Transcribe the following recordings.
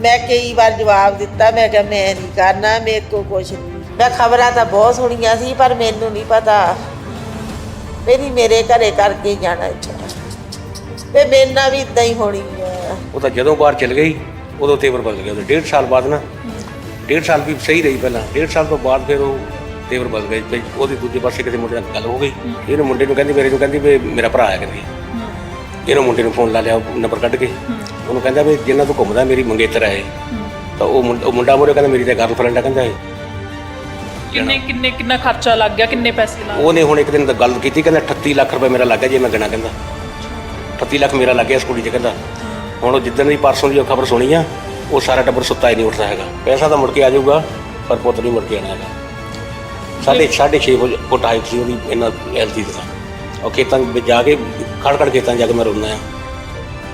ਮੈਂ ਕਈ ਵਾਰ ਜਵਾਬ ਦਿੱਤਾ, ਮੈਂ ਕਿਹਾ ਮੈਂ ਨਹੀਂ ਕਰਨਾ, ਮੇਰੇ ਕੋ ਕੁਛ ਮੈਂ ਖਬਰਾਂ ਤਾਂ ਬਹੁਤ ਸੁਣੀਆਂ ਸੀ, ਪਰ ਮੈਨੂੰ ਨਹੀਂ ਪਤਾ ਮੇਰੀ ਮੇਰੇ ਘਰੇ ਕਰਕੇ ਜਾਣਾ ਇੱਥੇ ਤੇ ਮੇਰੇ ਨਾਲ ਵੀ ਇਦਾਂ ਹੀ ਹੋਣੀ ਆ ਉਹ ਤਾਂ ਜਦੋਂ ਬਾਹਰ ਚਲ ਗਈ, ਉਦੋਂ ਤੇਵਰ ਬਦਲ ਗਿਆ ਉਹਦੇ ਡੇਢ ਸਾਲ ਬਾਅਦ ਨਾ। ਡੇਢ ਸਾਲ ਵੀ ਸਹੀ ਰਹੀ ਪਹਿਲਾਂ, ਡੇਢ ਸਾਲ ਤੋਂ ਬਾਅਦ ਫਿਰ ਉਹ ਤੇਵਰ ਬਦਲ ਗਏ, ਤੇ ਉਹਦੀ ਦੂਜੇ ਪਾਸੇ ਕਿਤੇ ਮੁੰਡੇ ਨਾਲ ਗੱਲ ਹੋ ਗਈ। ਇਹਨੂੰ ਮੁੰਡੇ ਨੂੰ ਕਹਿੰਦੀ, ਮੇਰੇ ਨੂੰ ਕਹਿੰਦੀ ਵੀ ਮੇਰਾ ਭਰਾ ਹੈ ਕਹਿੰਦੀ ਇਹਨੂੰ ਮੁੰਡੇ ਨੂੰ ਫੋਨ ਲਾ ਲਿਆ ਨੰਬਰ ਕੱਢ ਕੇ। ਉਹਨੂੰ ਕਹਿੰਦਾ ਵੀ ਜਿੰਨਾ ਤੂੰ ਘੁੰਮਦਾ ਮੇਰੀ ਮੰਗੇਤਰ ਹੈ। ਤਾਂ ਉਹ ਮੁੰਡਾ- ਉਹ ਮੁੰਡਾ ਮੋਰੇ ਕਹਿੰਦਾ ਮੇਰੀ ਤਾਂ ਗਰਲਫ੍ਰੈਂਡ ਹੈ ਕਹਿੰਦਾ ਇਹ। ਕਿੰਨੇ ਕਿੰਨੇ ਕਿੰਨਾ ਖਰਚਾ ਲੱਗ ਗਿਆ ਕਿੰਨੇ ਪੈਸੇ ਲੱਗ ਉਹਨੇ ਹੁਣ ਇੱਕ ਦਿਨ ਤਾਂ ਗੱਲ ਕੀਤੀ ਕਹਿੰਦਾ 38 ਲੱਖ ਰੁਪਏ ਮੇਰਾ ਲੱਗ ਗਿਆ ਜੇ ਮੈਂ ਗਿਣਾ ਕਹਿੰਦਾ। 38 ਲੱਖ ਮੇਰਾ ਲੱਗ ਗਿਆ ਇਸ ਕੁੜੀ 'ਚ ਕਹਿੰਦਾ। ਹੁਣ ਉਹ ਜਿੱਦਣ ਦੀ ਪਰਸੋਂ ਦੀ ਖਬਰ ਸੁਣੀ ਆ ਉਹ ਸਾਰਾ ਟੱਬਰ ਸੁੱਤਾ ਹੀ ਨਹੀਂ ਉੱਠਦਾ ਹੈਗਾ। ਪੈਸਾ ਤਾਂ ਮੁੜ ਕੇ ਆ ਜਾਊਗਾ ਪਰ ਪੁੱਤ ਨਹੀਂ ਮੁੜ ਕੇ ਆਣਾ ਹੈਗਾ। ਸਾਢੇ ਸਾਢੇ ਛੇ ਵਜੇ ਫੁੱਟ ਹਾਈਟ ਸੀ ਉਹਦੀ ਇਹਨਾਂ ਐਲਸੀ ਦਾ ਉਹ ਖੇਤਾਂ ਵਿੱਚ ਜਾ ਕੇ ਖੜ ਖੜ ਖੇਤਾਂ 'ਚ ਜਾ ਕੇ ਮੈਂ ਰੋਂਦਾ ਆ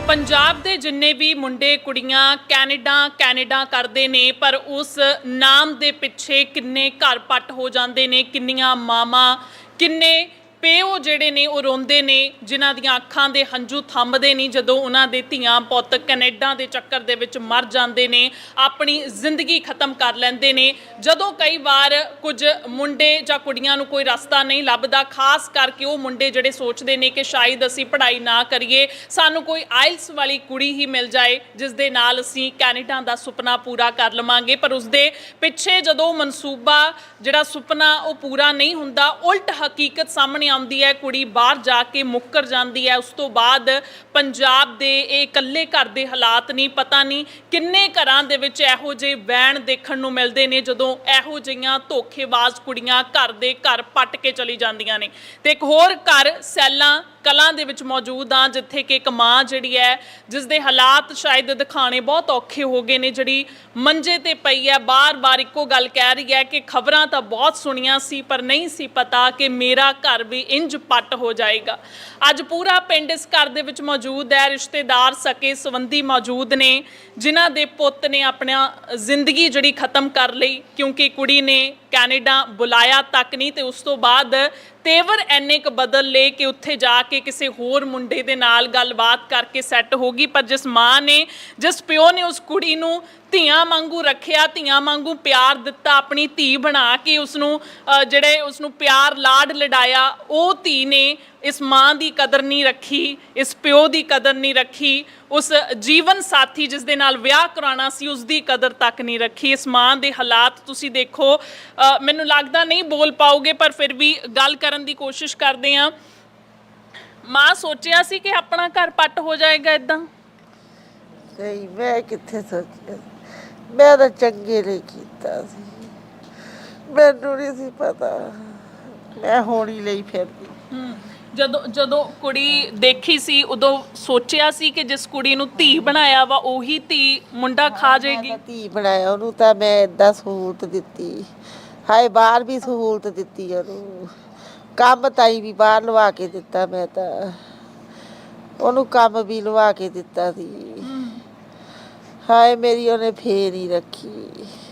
ਪੰਜਾਬ ਦੇ ਜਿੰਨੇ ਵੀ ਮੁੰਡੇ ਕੁੜੀਆਂ ਕੈਨੇਡਾ ਕੈਨੇਡਾ ਕਰਦੇ ਨੇ, ਪਰ ਉਸ ਨਾਮ ਦੇ ਪਿੱਛੇ ਕਿੰਨੇ ਘਰ ਪੱਟ ਹੋ ਜਾਂਦੇ ਨੇ, ਕਿੰਨੀਆਂ ਮਾਵਾਂ, ਕਿੰਨੇ ਪਿਓ ਜਿਹੜੇ ਨੇ, ਉਹ ਰੋਂਦੇ ਨੇ, ਜਿਨ੍ਹਾਂ ਦੀਆਂ ਅੱਖਾਂ ਦੇ ਹੰਝੂ ਥੰਮਦੇ ਨਹੀਂ, ਜਦੋਂ ਉਹਨਾਂ ਦੇ ਧੀਆਂ ਪੁੱਤ ਕੈਨੇਡਾ ਦੇ ਚੱਕਰ ਦੇ ਵਿੱਚ ਮਰ ਜਾਂਦੇ ਨੇ, ਆਪਣੀ ਜ਼ਿੰਦਗੀ ਖਤਮ ਕਰ ਲੈਂਦੇ ਨੇ। ਜਦੋਂ ਕਈ ਵਾਰ ਕੁਝ ਮੁੰਡੇ ਜਾਂ ਕੁੜੀਆਂ ਨੂੰ ਕੋਈ ਰਸਤਾ ਨਹੀਂ ਲੱਭਦਾ, ਖਾਸ ਕਰਕੇ ਉਹ ਮੁੰਡੇ ਜਿਹੜੇ ਸੋਚਦੇ ਨੇ ਕਿ ਸ਼ਾਇਦ ਅਸੀਂ ਪੜ੍ਹਾਈ ਨਾ ਕਰੀਏ, ਸਾਨੂੰ ਕੋਈ ਆਇਲਸ ਵਾਲੀ ਕੁੜੀ ਹੀ ਮਿਲ ਜਾਏ, ਜਿਸ ਦੇ ਨਾਲ ਅਸੀਂ ਕੈਨੇਡਾ ਦਾ ਸੁਪਨਾ ਪੂਰਾ ਕਰ ਲਵਾਂਗੇ। ਪਰ ਉਸਦੇ ਪਿੱਛੇ ਜਦੋਂ ਮਨਸੂਬਾ ਜਿਹੜਾ ਸੁਪਨਾ ਉਹ ਪੂਰਾ ਨਹੀਂ ਹੁੰਦਾ, ਉਲਟ ਹਕੀਕਤ ਸਾਹਮਣੇ ਆਉਂਦੀ ਹੈ, ਕੁੜੀ ਬਾਹਰ ਜਾ ਕੇ ਮੁੱਕਰ ਜਾਂਦੀ ਹੈ। ਉਸ ਤੋਂ ਬਾਅਦ ਪੰਜਾਬ ਦੇ ਇਹ ਇਕੱਲੇ ਘਰ ਦੇ ਹਾਲਾਤ ਨਹੀਂ, ਪਤਾ ਨਹੀਂ ਕਿੰਨੇ ਘਰਾਂ ਦੇ ਵਿੱਚ ਇਹੋ ਜਿਹੇ ਵੈਣ ਦੇਖਣ ਨੂੰ ਮਿਲਦੇ ਨੇ, ਜਦੋਂ ਇਹੋ ਜਿਹੀਆਂ ਧੋਖੇਬਾਜ਼ ਕੁੜੀਆਂ ਘਰ ਦੇ ਘਰ ਪੱਟ ਕੇ ਚਲੀ ਜਾਂਦੀਆਂ ਨੇ। ਤੇ ਇੱਕ ਹੋਰ ਘਰ ਸੈਲਾਂ, ਕਲਾਂ ਦੇ ਵਿੱਚ ਮੌਜੂਦ ਆ, ਜਿੱਥੇ ਕਿ ਇੱਕ ਮਾਂ ਜਿਹੜੀ ਹੈ ਜਿਸ ਦੇ ਹਾਲਾਤ ਸ਼ਾਇਦ ਦਿਖਾਣੇ ਬਹੁਤ ਔਖੇ ਹੋ ਗਏ ਨੇ, ਜਿਹੜੀ ਮੰਜੇ ਤੇ ਪਈ ਹੈ। ਬਾਰ-ਬਾਰ ਇੱਕੋ ਗੱਲ ਕਹਿ ਰਹੀ ਹੈ ਕਿ ਖਬਰਾਂ ਤਾਂ ਬਹੁਤ ਸੁਣੀਆਂ ਸੀ, ਪਰ ਨਹੀਂ ਸੀ ਪਤਾ ਕਿ ਮੇਰਾ ਘਰ ਵੀ ਇੰਜ ਪੱਟ ਹੋ ਜਾਏਗਾ। ਅੱਜ ਪੂਰਾ ਪਿੰਡ ਇਸ ਘਰ ਦੇ ਵਿੱਚ ਮੌਜੂਦ ਹੈ, ਰਿਸ਼ਤੇਦਾਰ ਸਕੇ ਸੰਬੰਧੀ ਮੌਜੂਦ ਨੇ, ਜਿਨ੍ਹਾਂ ਦੇ ਪੁੱਤ ਨੇ ਆਪਣਾ ਜ਼ਿੰਦਗੀ ਜਿਹੜੀ ਖਤਮ ਕਰ ਲਈ, ਕਿਉਂਕਿ ਕੁੜੀ ਨੇ ਕੈਨੇਡਾ ਬੁਲਾਇਆ ਤੱਕ ਨਹੀਂ ਤੇ ਉਸ ਤੋਂ ਬਾਅਦ ਤੇਵਰ ਐਨੇ ਕ ਬਦਲ ਲਏ ਕਿ ਉੱਥੇ ਜਾ ਕੇ ਕਿਸੇ ਹੋਰ ਮੁੰਡੇ ਦੇ ਨਾਲ ਗੱਲਬਾਤ ਕਰਕੇ ਸੈੱਟ ਹੋ ਗਈ। ਪਰ ਜਿਸ ਮਾਂ ਨੇ, ਜਿਸ ਪਿਓ ਨੇ ਉਸ ਕੁੜੀ ਨੂੰ ਧੀਆਂ ਵਾਂਗੂ ਰੱਖਿਆ, ਧੀਆਂ ਵਾਂਗੂ ਪਿਆਰ ਦਿੱਤਾ, ਆਪਣੀ ਧੀ ਬਣਾ ਕੇ ਉਸ ਨੂੰ ਜਿਹੜੇ ਉਸ ਨੂੰ ਪਿਆਰ ਲਾਡ ਲਡਾਇਆ ਉਹ ਧੀ ਨੇ ਇਸ ਮਾਂ ਦੀ ਕਦਰ ਨਹੀਂ ਰੱਖੀ ਇਸ ਪਿਓ ਦੀ ਕਦਰ ਨਹੀਂ ਰੱਖੀ ਉਸ ਜੀਵਨ ਸਾਥੀ ਜਿਸ ਦੇ ਨਾਲ ਵਿਆਹ ਕਰਾਉਣਾ ਸੀ ਉਸ ਦੀ ਕਦਰ ਤੱਕ ਨਹੀਂ ਰੱਖੀ। ਇਸ ਮਾਂ ਦੇ ਹਾਲਾਤ ਤੁਸੀਂ ਦੇਖੋ ਮੈਨੂੰ ਲੱਗਦਾ ਨਹੀਂ ਬੋਲ ਪਾਓਗੇ ਪਰ ਫਿਰ ਵੀ ਗੱਲ ਕਰਨ ਦੀ ਕੋਸ਼ਿਸ਼ ਕਰਦੇ ਆ ਮਾਂ ਸੋਚਿਆ ਸੀ ਕਿ ਆਪਣਾ ਘਰ ਪੱਟ ਹੋ ਜਾਏਗਾ ਇਦਾਂ ਨਹੀਂ ਮੈਂ ਕਿੱਥੇ ਸੋਚਿਆ? ਮੈਂ ਤਾਂ ਚੰਗੇ ਲਈ ਕੀਤਾ ਸੀ। ਮੈਨੂੰ ਨਹੀਂ ਸੀ ਪਤਾ। ਮੈਂ ਹੋਣੀ ਲਈ ਫਿਰਦੀ ਜਦੋਂ ਜਦੋਂ ਕੁੜੀ ਦੇਖੀ ਸੀ ਉਦੋਂ ਸੋਚਿਆ ਸੀ ਕਿ ਜਿਸ ਕੁੜੀ ਨੂੰ ਧੀ ਬਣਾਇਆ ਵਾ ਉਹੀ ਧੀ ਮੁੰਡਾ ਖਾ ਜਾਏਗੀ ਮੈਂ ਤਾਂ ਧੀ ਬਣਾਇਆ ਉਹਨੂੰ ਤਾਂ ਮੈਂ ਏਦਾਂ ਸਹੂਲਤ ਦਿੱਤੀ। ਹਾਏ ਬਾਹਰ ਵੀ ਸਹੂਲਤ ਦਿੱਤੀ ਉਹਨੂੰ। ਕੰਮ ਤਾਈ ਵੀ ਬਾਹਰ ਲਵਾ ਕੇ ਦਿੱਤਾ ਮੈਂ ਤਾਂ। ਉਹਨੂੰ ਕੰਮ ਵੀ ਲਵਾ ਕੇ ਦਿੱਤਾ ਸੀ। ਹਾਏ ਮੇਰੀ ਉਹਨੇ ਫੇਰ ਹੀ ਰੱਖੀ।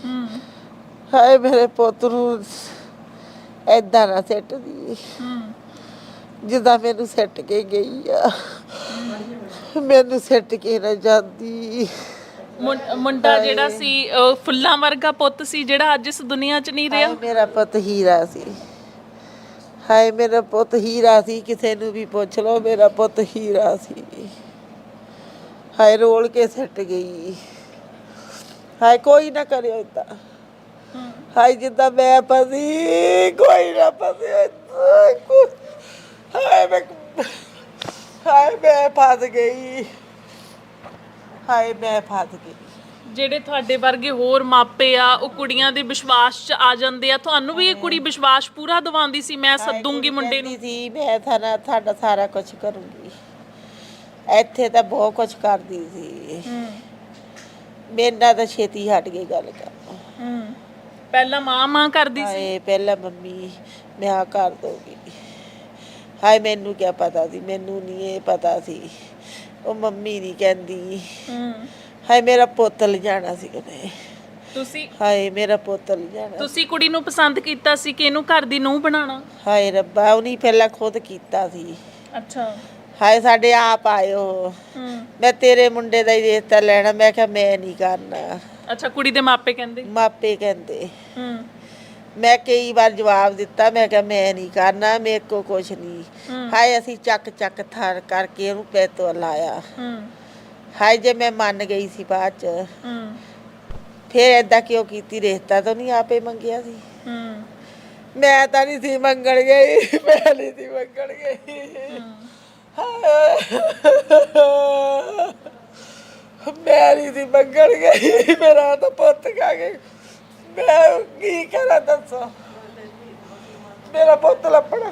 ਹੂੰ। ਹਾਏ ਮੇਰੇ ਪੁੱਤ ਨੂੰ ਏਦਾਂ ਨਾ ਸਿੱਟਦੀ। ਹੂੰ। ਜਿੱਦਾਂ ਮੈਨੂੰ ਸਿੱਟ ਕੇ ਗਈ ਆ। ਮੈਨੂੰ ਸਿੱਟ ਕੇ ਨਾ ਜਾਂਦੀ। ਮੁੰ- ਮੁੰਡਾ ਜਿਹੜਾ ਸੀ ਫੁੱਲਾਂ ਵਰਗਾ ਪੁੱਤ ਸੀ ਜਿਹੜਾ ਅੱਜ ਇਸ ਦੁਨੀਆ 'ਚ ਨਹੀਂ ਰਿਹਾ? ਹਾਏ ਮੇਰਾ ਪੁੱਤ ਹੀਰਾ ਸੀ। ਹਾਏ ਮੇਰਾ ਪੁੱਤ ਹੀਰਾ ਸੀ ਕਿਸੇ ਨੂੰ ਵੀ ਪੁੱਛ ਲਓ ਮੇਰਾ ਪੁੱਤ ਹੀਰਾ ਸੀ। ਹਾਏ ਰੋਲ ਕੇ ਸੱਟ ਗਈ। ਹਾਏ ਕੋਈ ਨਾ ਕਰਿਓ ਏਦਾਂ। ਹਾਏ ਜਿੱਦਾਂ ਮੈਂ ਫਸੀ ਕੋਈ ਨਾ ਫਸੇ ਕੋਈ- ਹਾਏ ਮੈਂ ਹਾਏ ਮੈਂ ਫਸ ਗਈ। ਹਾਏ ਮੈਂ ਫਸ ਗਈ। ਜਿਹੜੇ ਤੁਹਾਡੇ ਵਰਗੇ ਹੋਰ ਮਾਪੇ ਆ ਉਹ ਕੁੜੀਆਂ ਦੇ ਵਿਸ਼ਵਾਸ 'ਚ ਆ ਜਾਂਦੇ ਆ। ਤੁਹਾਨੂੰ ਵੀ ਇਹ ਕੁੜੀ ਵਿਸ਼ਵਾਸ ਪੂਰਾ ਦਿਵਾਉਂਦੀ ਸੀ ਮੈਂ ਸੱਦੂੰਗੀ ਮੁੰਡੇ ਨੂੰ। ਕਹਿੰਦੀ ਸੀ ਮੈਂ ਥਾਣਾ ਤੁਹਾਡਾ ਸਾਰਾ ਕੁਝ ਕਰੂੰਗੀ। ਇੱਥੇ ਤਾਂ ਬਹੁਤ ਕੁਝ ਕਰਦੀ ਸੀ। ਮੇਰੇ ਨਾਲ ਤਾਂ ਛੇਤੀ ਹਟ ਗਈ ਗੱਲ ਕਰ ਪਹਿਲਾਂ ਮਾਂ ਮਾਂ ਕਰਦੀ ਸੀ? ਹਾਏ ਪਹਿਲਾਂ ਮੰਮੀ ਮੈਂ ਆ ਕਰ ਦੋਗੀ ਹਾਏ ਮੈਨੂੰ ਕੀ ਪਤਾ ਸੀ? ਮੈਨੂੰ ਨਹੀਂ ਇਹ ਪਤਾ ਸੀ। ਉਹ ਮੰਮੀ ਨਹੀਂ ਕਹਿੰਦੀ। ਹੂੰ। ਹਾਏ ਮੇਰਾ ਪੁੱਤ ਲਿਜਾਣਾ ਸੀ ਉਹਨੇ ਤੁਸੀਂ ਹਾਏ ਮੇਰਾ ਪੁੱਤ ਲਿਜਾਣਾ। ਤੁਸੀਂ ਕੁੜੀ ਨੂੰ ਪਸੰਦ ਕੀਤਾ ਸੀ ਕਿ ਇਹਨੂੰ ਘਰ ਦੀ ਨੂੰਹ ਬਣਾਉਣਾ? ਹਾਏ ਰੱਬਾ ਉਹਨੇ ਪਹਿਲਾਂ ਖੁਦ ਕੀਤਾ ਸੀ। ਅੱਛਾ। ਹਾਏ ਸਾਡੇ ਆਪ ਆਇਓ। ਹੂੰ। ਮੈਂ ਤੇਰੇ ਮੁੰਡੇ ਦਾ ਹੀ ਰਿਸ਼ਤਾ ਲੈਣਾ। ਮੈਂ ਕਿਹਾ ਮੈਂ ਨਹੀਂ ਕਰਨਾ। ਅੱਛਾ ਕੁੜੀ ਦੇ ਮਾਪੇ ਕਹਿੰਦੇ? ਮਾਪੇ ਕਹਿੰਦੇ। ਹੂੰ। ਮੈਂ ਕਈ ਵਾਰ ਜਵਾਬ ਦਿੱਤਾ ਮੈਂ ਕਿਹਾ ਮੈਂ ਨਹੀਂ ਕਰਨਾ ਮੇਰੇ ਕੋ ਕੁਛ ਨਹੀਂ। ਹਾਏ ਅਸੀਂ ਚੱਕ ਚੱਕ ਥਰ ਕਰਕੇ ਉਹਨੂੰ ਪੈਤੋ ਲਾਇਆ। ਹਾਏ ਜੇ ਮੈਂ ਮੰਨ ਗਈ ਸੀ ਬਾਅਦ ਚ। ਫਿਰ ਏਦਾਂ ਕਿਉਂ ਕੀਤੀ? ਰਿਸ਼ਤਾ ਤਾਂ ਨਹੀਂ ਆਪੇ ਮੰਗਿਆ ਸੀ। ਮੈਂ ਤਾਂ ਨਹੀਂ ਸੀ ਮੰਗਣ ਗਈ ਮੈਂ ਨਹੀਂ ਸੀ ਮੰਗਣ ਗਈ। ਮੈਂ ਨਹੀਂ ਸੀ ਮੰਗਣ ਗਈ ਮੇਰਾ ਤਾਂ ਪੁੱਤ ਖਾ ਗਏ ਮੈਂ ਕੀ ਕਰਾਂ ਦੱਸੋ? ਮੇਰਾ ਪੁੱਤ ਲੱਭਣਾ।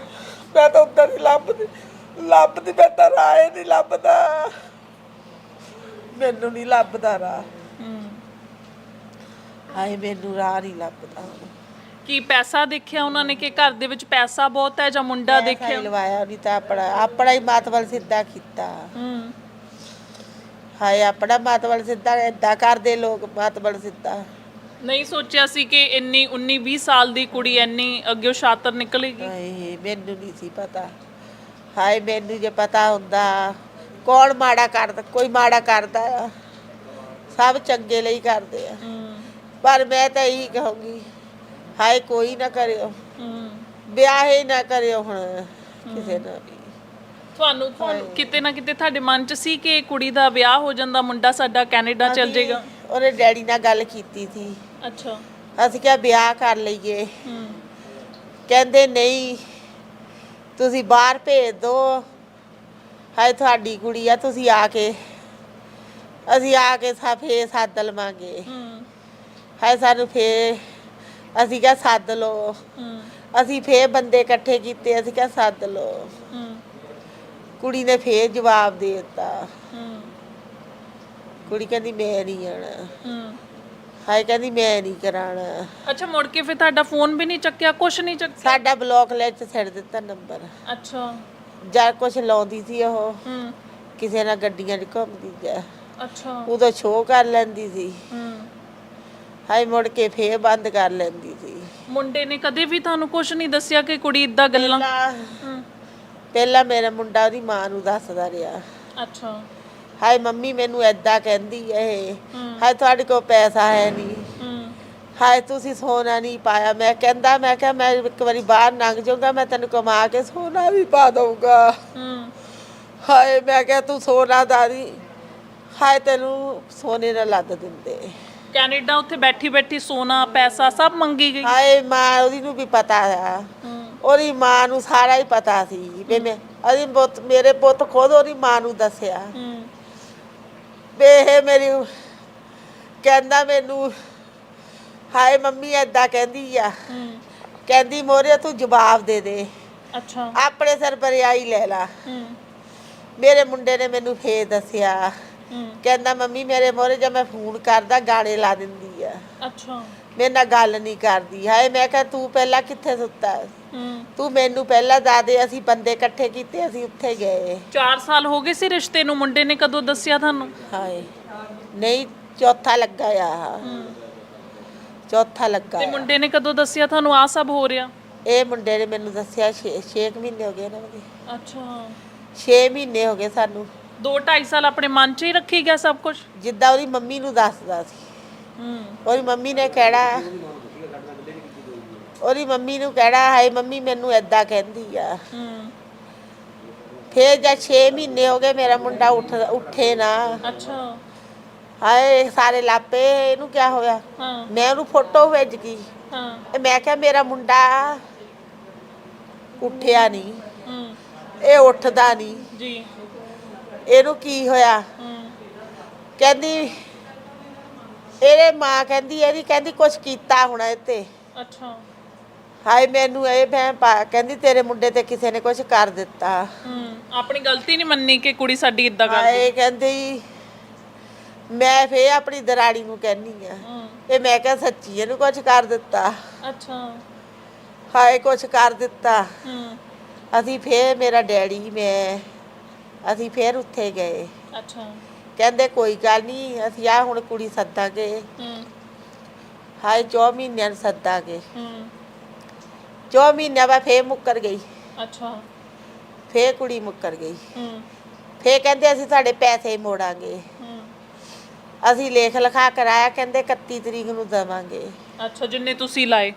ਮੈਂ ਤਾਂ ਉੱਧਰ ਹੀ ਲੱਭਦੀ। ਲੱਭਦੀ ਮੈਂ ਤਾਂ ਰਾਏ ਨਹੀਂ ਲੱਭਦਾ। ਮੈਨੂੰ ਨਹੀਂ ਲੱਭਦਾ ਰਾਹ। ਹਾਏ ਮੈਨੂੰ ਰਾਹ ਨਹੀਂ ਲੱਭਦਾ। ਕੀ ਪੈਸਾ ਦੇਖਿਆ ਉਹਨਾਂ ਨੇ ਕਿ ਘਰ ਦੇ ਵਿੱਚ ਪੈਸਾ ਬਹੁਤ ਹੈ ਜਾਂ ਮੁੰਡਾ ਪੈਸਾ ਹੀ ਦੇਖਿਆ? ਲਵਾਇਆ ਨਹੀਂ ਤਾਂ ਆਪਣਾ ਆਪਣਾ ਹੀ ਮਾਤਵਲ ਸਿੱਧਾ ਕੀਤਾ। ਹੂੰ। ਹਾਏ ਆਪਣਾ ਮਾਤਵਲ ਸਿੱਧਾ ਏਦਾਂ ਕਰਦੇ ਲੋਕ ਮਾਤਵਲ ਸਿੱਧਾ। ਨਹੀਂ ਸੋਚਿਆ ਸੀ ਕਿ ਇੰਨੀ 19 20 ਸਾਲ ਦੀ ਕੁੜੀ ਇੰਨੀ ਅੱਗੇ ਸ਼ਾਤਰ ਨਿਕਲੇਗੀ। ਹਾਏ ਮੈਨੂੰ ਨਹੀਂ ਸੀ ਪਤਾ। ਹਾਏ ਮੈਨੂੰ ਜੇ ਪਤਾ ਹੁੰਦਾ ਕੌਣ ਮਾੜਾ ਕਰਦਾ ਕੋਈ ਮਾੜਾ ਕਰਦਾ ਆ। ਸਭ ਚੰਗੇ ਲਈ ਕਰਦੇ ਆ। ਪਰ ਮੈਂ ਤਾਂ ਇਹੀ ਕਹੂੰਗੀ ਹਾਏ ਕੋਈ ਨਾ ਕਰਿਓ। ਵਿਆਹ ਹੀ ਨਾ ਕਰਿਓ ਹੁਣ ਕਿਸੇ ਨਾਲ ਵੀ। ਤੁਹਾਨੂੰ ਤੁਹਾਨੂੰ ਕਿਤੇ ਨਾ ਕਿਤੇ ਤੁਹਾਡੇ ਮਨ 'ਚ ਸੀ ਕਿ ਕੁੜੀ ਦਾ ਵਿਆਹ ਹੋ ਜਾਂਦਾ ਮੁੰਡਾ ਸਾਡਾ ਕੈਨੇਡਾ ਚਲ ਜਾਏਗਾ ਉਹਨੇ ਡੈਡੀ ਨਾਲ ਗੱਲ ਕੀਤੀ ਸੀ। ਅੱਛਾ। ਅਸੀਂ ਕਿਹਾ ਵਿਆਹ ਕਰ ਲਈਏ। ਹੂੰ। ਕਹਿੰਦੇ ਨਹੀਂ ਤੁਸੀਂ ਬਾਹਰ ਭੇਜ ਦਿਓ ਹਾਏ ਤੁਹਾਡੀ ਕੁੜੀ ਆ ਤੁਸੀਂ ਆ ਕੇ ਅਸੀਂ ਆ ਕੇ ਸਾ ਫੇਰ ਸੱਦ ਲਵਾਂਗੇ। ਹੂੰ। ਹਾਏ ਸਾਨੂੰ ਫੇਰ ਅਸੀਂ ਕਿਹਾ ਸੱਦ ਲਓ। ਹੂੰ। ਅਸੀਂ ਫੇਰ ਬੰਦੇ ਇਕੱਠੇ ਕੀਤੇ ਅਸੀਂ ਕਿਹਾ ਸੱਦ ਹੂੰ। ਕੁੜੀ ਨੇ ਫੇਰ ਜਵਾਬ ਦੇ ਦਿੱਤਾ। ਹੂੰ। ਕੁੜੀ ਕਹਿੰਦੀ ਮੈਂ ਨਹੀਂ ਆਣਾ ਹੂੰ। ਹਾਏ ਕਹਿੰਦੀ ਮੈਂ ਨਹੀਂ ਕਰਾਣਾ ਅੱਛਾ ਮੁੜ ਕੇ ਫਿਰ ਤੁਹਾਡਾ ਫੋਨ ਵੀ ਨਹੀਂ ਚੱਕਿਆ ਕੁਛ ਨਹੀਂ ਚੱਕਿਆ? ਸਾਡਾ ਬਲੌਕ ਲੈ ਚ ਛੱਡ ਦਿੱਤਾ ਨੰਬਰ। ਅੱਛਾ। ਜਾਂ ਕੁਛ ਲਾਉਂਦੀ ਸੀ ਉਹ। ਹੂੰ। ਕਿਸੇ ਨਾਲ ਗੱਡੀਆਂ 'ਚ ਘੁੰਮਦੀ ਜਾ ਅੱਛਾ। ਉਦੋਂ ਸ਼ੋਅ ਕਰ ਲੈਂਦੀ ਸੀ। ਹੂੰ। ਹਾਏ ਮੁੜ ਕੇ ਫੇਰ ਬੰਦ ਕਰ ਲੈਂਦੀ ਸੀ। ਮੁੰਡੇ ਨੇ ਕਦੇ ਵੀ ਤੁਹਾਨੂੰ ਕੁਛ ਨਹੀਂ ਦੱਸਿਆ ਕਿ ਕੁੜੀ ਇਦਾਂ ਗੱਲਾਂ? ਪਹਿਲਾਂ ਹੂੰ। ਪਹਿਲਾਂ ਮੇਰਾ ਮੁੰਡਾ ਉਹਦੀ ਮਾਂ ਨੂੰ ਦੱਸਦਾ ਰਿਹਾ। ਅੱਛਾ। ਹਾਏ ਮੰਮੀ ਮੈਨੂੰ ਐਦਾਂ ਕਹਿੰਦੀ ਐ ਇਹ। ਹਾਏ ਤੁਹਾਡੇ ਕੋਲ ਪੈਸਾ ਹੈ ਨਹੀਂ ਹਾਏ ਤੁਸੀਂ ਸੋਨਾ ਨਹੀਂ ਪਾਇਆ। ਮੈਂ ਕਹਿੰਦਾ ਮੈਂ ਕਿਹਾ ਮੈਂ ਇੱਕ ਵਾਰੀ ਬਾਹਰ ਲੰਘ ਜਾਊਂਗਾ ਮੈਂ ਤੈਨੂੰ ਕਮਾ ਕੇ ਸੋਨਾ ਵੀ ਪਾ ਦਊਂਗਾ। ਹਾਏ ਮੈਂ ਕਿਹਾ ਤੂੰ ਸੋਨਾ ਦਾਰੀ ਹਾਏ ਤੈਨੂੰ ਸੋਨੇ ਨਾਲ ਲੱਦ ਦਿੰਦੇ। ਕੈਨੇਡਾ ਉੱਥੇ ਬੈਠੀ ਬੈਠੀ ਸੋਨਾ ਪੈਸਾ ਸਭ ਮੰਗੀ ਗਈ। ਹਾਏ ਮਾਂ ਉਹਦੀ ਨੂੰ ਵੀ ਪਤਾ ਆ। ਉਹਦੀ ਮਾਂ ਨੂੰ ਸਾਰਾ ਹੀ ਪਤਾ ਸੀ ਵੀ ਮੈਂ ਉਹਦੀ ਪੁੱਤ ਮੇਰੇ ਪੁੱਤ ਖੁਦ ਉਹਦੀ ਮਾਂ ਨੂੰ ਦੱਸਿਆ। ਵੀ ਇਹ ਮੇਰੀ ਕਹਿੰਦਾ ਮੈਨੂੰ ਹਾਏ ਮੰਮੀ ਐਦਾਂ ਕਹਿੰਦੀ ਆ। ਹੂੰ। ਕਹਿੰਦੀ ਮੋਰੇ ਤੂੰ ਜਵਾਬ ਦੇ ਦੇ। ਅੱਛਾ। ਆਪਣੇ ਸਿਰ ਬਰਿਆਈ ਲੈ ਲਾ। ਹੂੰ। ਮੇਰੇ ਮੁੰਡੇ ਨੇ ਮੈਨੂੰ ਫੇਰ ਦੱਸਿਆ। ਹੂੰ। ਕਹਿੰਦਾ ਮੰਮੀ ਮੇਰੇ ਮੋਰੇ ਜਦ ਮੈਂ ਫੋਨ ਕਰਦਾ ਗਾਣੇ ਲਾ ਦਿੰਦੀ ਆ। ਅੱਛਾ। ਮੇਰੇ ਨਾਲ ਗੱਲ ਨਹੀਂ ਕਰਦੀ। ਹਾਏ ਮੈਂ ਕਿਹਾ ਤੂੰ ਪਹਿਲਾਂ ਕਿੱਥੇ ਸੁੱਤਾ? ਹੂੰ। ਤੂੰ ਮੈਨੂੰ ਪਹਿਲਾਂ ਦੱਸ ਦੇ ਅਸੀਂ ਬੰਦੇ ਇਕੱਠੇ ਕੀਤੇ ਅਸੀਂ ਉੱਥੇ ਗਏ। 4 ਸਾਲ ਹੋ ਗਏ ਸੀ ਰਿਸ਼ਤੇ ਨੂੰ ਮੁੰਡੇ ਨੇ ਕਦੋਂ ਦੱਸਿਆ ਤੁਹਾਨੂੰ? ਹਾਏ ਨਹੀਂ ਚੌਥਾ ਲੱਗਾ ਆ। ਚੌਥਾ ਲੱਗਾ ਤੇ ਆ। ਮੁੰਡੇ ਨੇ ਕਦੋਂ ਦੱਸਿਆ ਤੁਹਾਨੂੰ ਆ ਸਭ ਹੋ ਰਿਹਾ? ਇਹ ਮੁੰਡੇ ਨੇ ਮੈਨੂੰ ਦੱਸਿਆ 6 ਮਹੀਨੇ ਹੋ ਗਏ ਨਾ ਉਹਦੇ ਅੱਛਾ। 6 ਮਹੀਨੇ ਹੋ ਗਏ ਸਾਨੂੰ। 2 2.5 ਸਾਲ ਆਪਣੇ ਮਨ 'ਚ ਹੀ ਰੱਖੀ ਗਿਆ ਸਭ ਕੁਝ ਜਿੱਦਾਂ ਉਹਦੀ ਮੰਮੀ ਨੂੰ ਦੱਸਦਾ ਸੀ। ਉਹਦੀ ਮੰਮੀ ਨੇ ਕਿਹੜਾ ਉਹਦੀ ਮੰਮੀ ਨੂੰ ਕਿਹੜਾ ਹਾਏ ਮੰਮੀ ਮੈਨੂੰ ਐਦਾਂ ਕਹਿੰਦੀ ਆ। ਹੂੰ ਫੇਰ ਜਦ 6 ਮਹੀਨੇ ਹੋ ਗਏ ਮੇਰਾ ਮੁੰਡਾ ਉੱਠ ਉੱਠੇ ਨਾ। ਅੱਛਾ। ਹਾਏ ਸਾਰੇ ਲਾਪੇ ਇਹਨੂੰ ਕੀ ਹੋਇਆ? ਮੈਂ ਉਹਨੂੰ ਫੋਟੋ ਭੇਜ ਗਈ। ਹਾਂ। ਮੈਂ ਕਿਹਾ ਮੇਰਾ ਮੁੰਡਾ ਉੱਠਿਆ ਨਹੀਂ ਹੂੰ। ਇਹ ਉੱਠਦਾ ਨਹੀਂ ਜੀ। ਇਹਨੂੰ ਕੀ ਹੋਇਆ? ਹੂੰ। ਕਹਿੰਦੀ ਇਹਦੇ ਮਾਂ ਕਹਿੰਦੀ ਇਹਦੀ ਕਹਿੰਦੀ ਕੁਛ ਕੀਤਾ ਹੋਣਾ ਇੱਥੇ। ਅੱਛਾ। ਹਾਏ ਮੈਨੂੰ ਇਹ ਪਾ- ਕਹਿੰਦੀ ਤੇਰੇ ਮੁੰਡੇ ਤੇ ਕਿਸੇ ਨੇ ਕੁਛ ਕਰ ਦਿੱਤਾ। ਹੂੰ ਆਪਣੀ ਗਲਤੀ ਨਹੀਂ ਮੰਨੀ ਕਿ ਕੁੜੀ ਸਾਡੀ ਇਦਾਂ ਕਰਦੀ। ਹਾਏ ਕਹਿੰਦੀ ਮੈਂ ਫੇਰ ਆਪਣੀ ਦਰਾੜੀ ਨੂੰ ਕਹਿੰਨੀ ਆ ਹੂੰ। ਇਹ ਮੈਂ ਕਿਹਾ ਸੱਚੀ ਇਹਨੂੰ ਕੁਛ ਕਰ ਦਿੱਤਾ। ਅੱਛਾ। ਹਾਏ ਕੁਛ ਕਰ ਦਿੱਤਾ। ਹੂੰ। ਅਸੀਂ ਫੇਰ ਮੇਰਾ ਡੈਡੀ ਮੈਂ ਅਸੀਂ ਫੇਰ ਉੱਥੇ ਗਏ। ਅੱਛਾ। ਕਹਿੰਦੇ ਕੋਈ ਗੱਲ ਨਹੀਂ ਅਸੀਂ ਆ ਹੁਣ ਕੁੜੀ ਸੱਦਾਂਗੇ। ਹੂੰ। ਹਾਏ 4 ਮਹੀਨਿਆਂ ਨੂੰ ਸੱਦਾਂਗੇ। ਹੂੰ। 4 ਮਹੀਨਿਆਂ ਬਾਅਦ ਫੇਰ ਮੁੱਕਰ ਗਈ। ਅੱਛਾ। ਫੇਰ ਕੁੜੀ ਮੁੱਕਰ ਗਈ। ਹੂੰ। ਫੇਰ ਕਹਿੰਦੇ ਅਸੀਂ ਤੁਹਾਡੇ ਪੈਸੇ ਮੋੜਾਂਗੇ। ਹੂੰ। ਅਸੀਂ ਲੇਖ ਲਿਖਾ ਕਰਾਇਆ ਕਹਿੰਦੇ 31 ਤਰੀਕ ਨੂੰ ਦੇਵਾਂਗੇ। ਅੱਛਾ ਜਿੰਨੇ ਤੁਸੀਂ ਲਾਏ।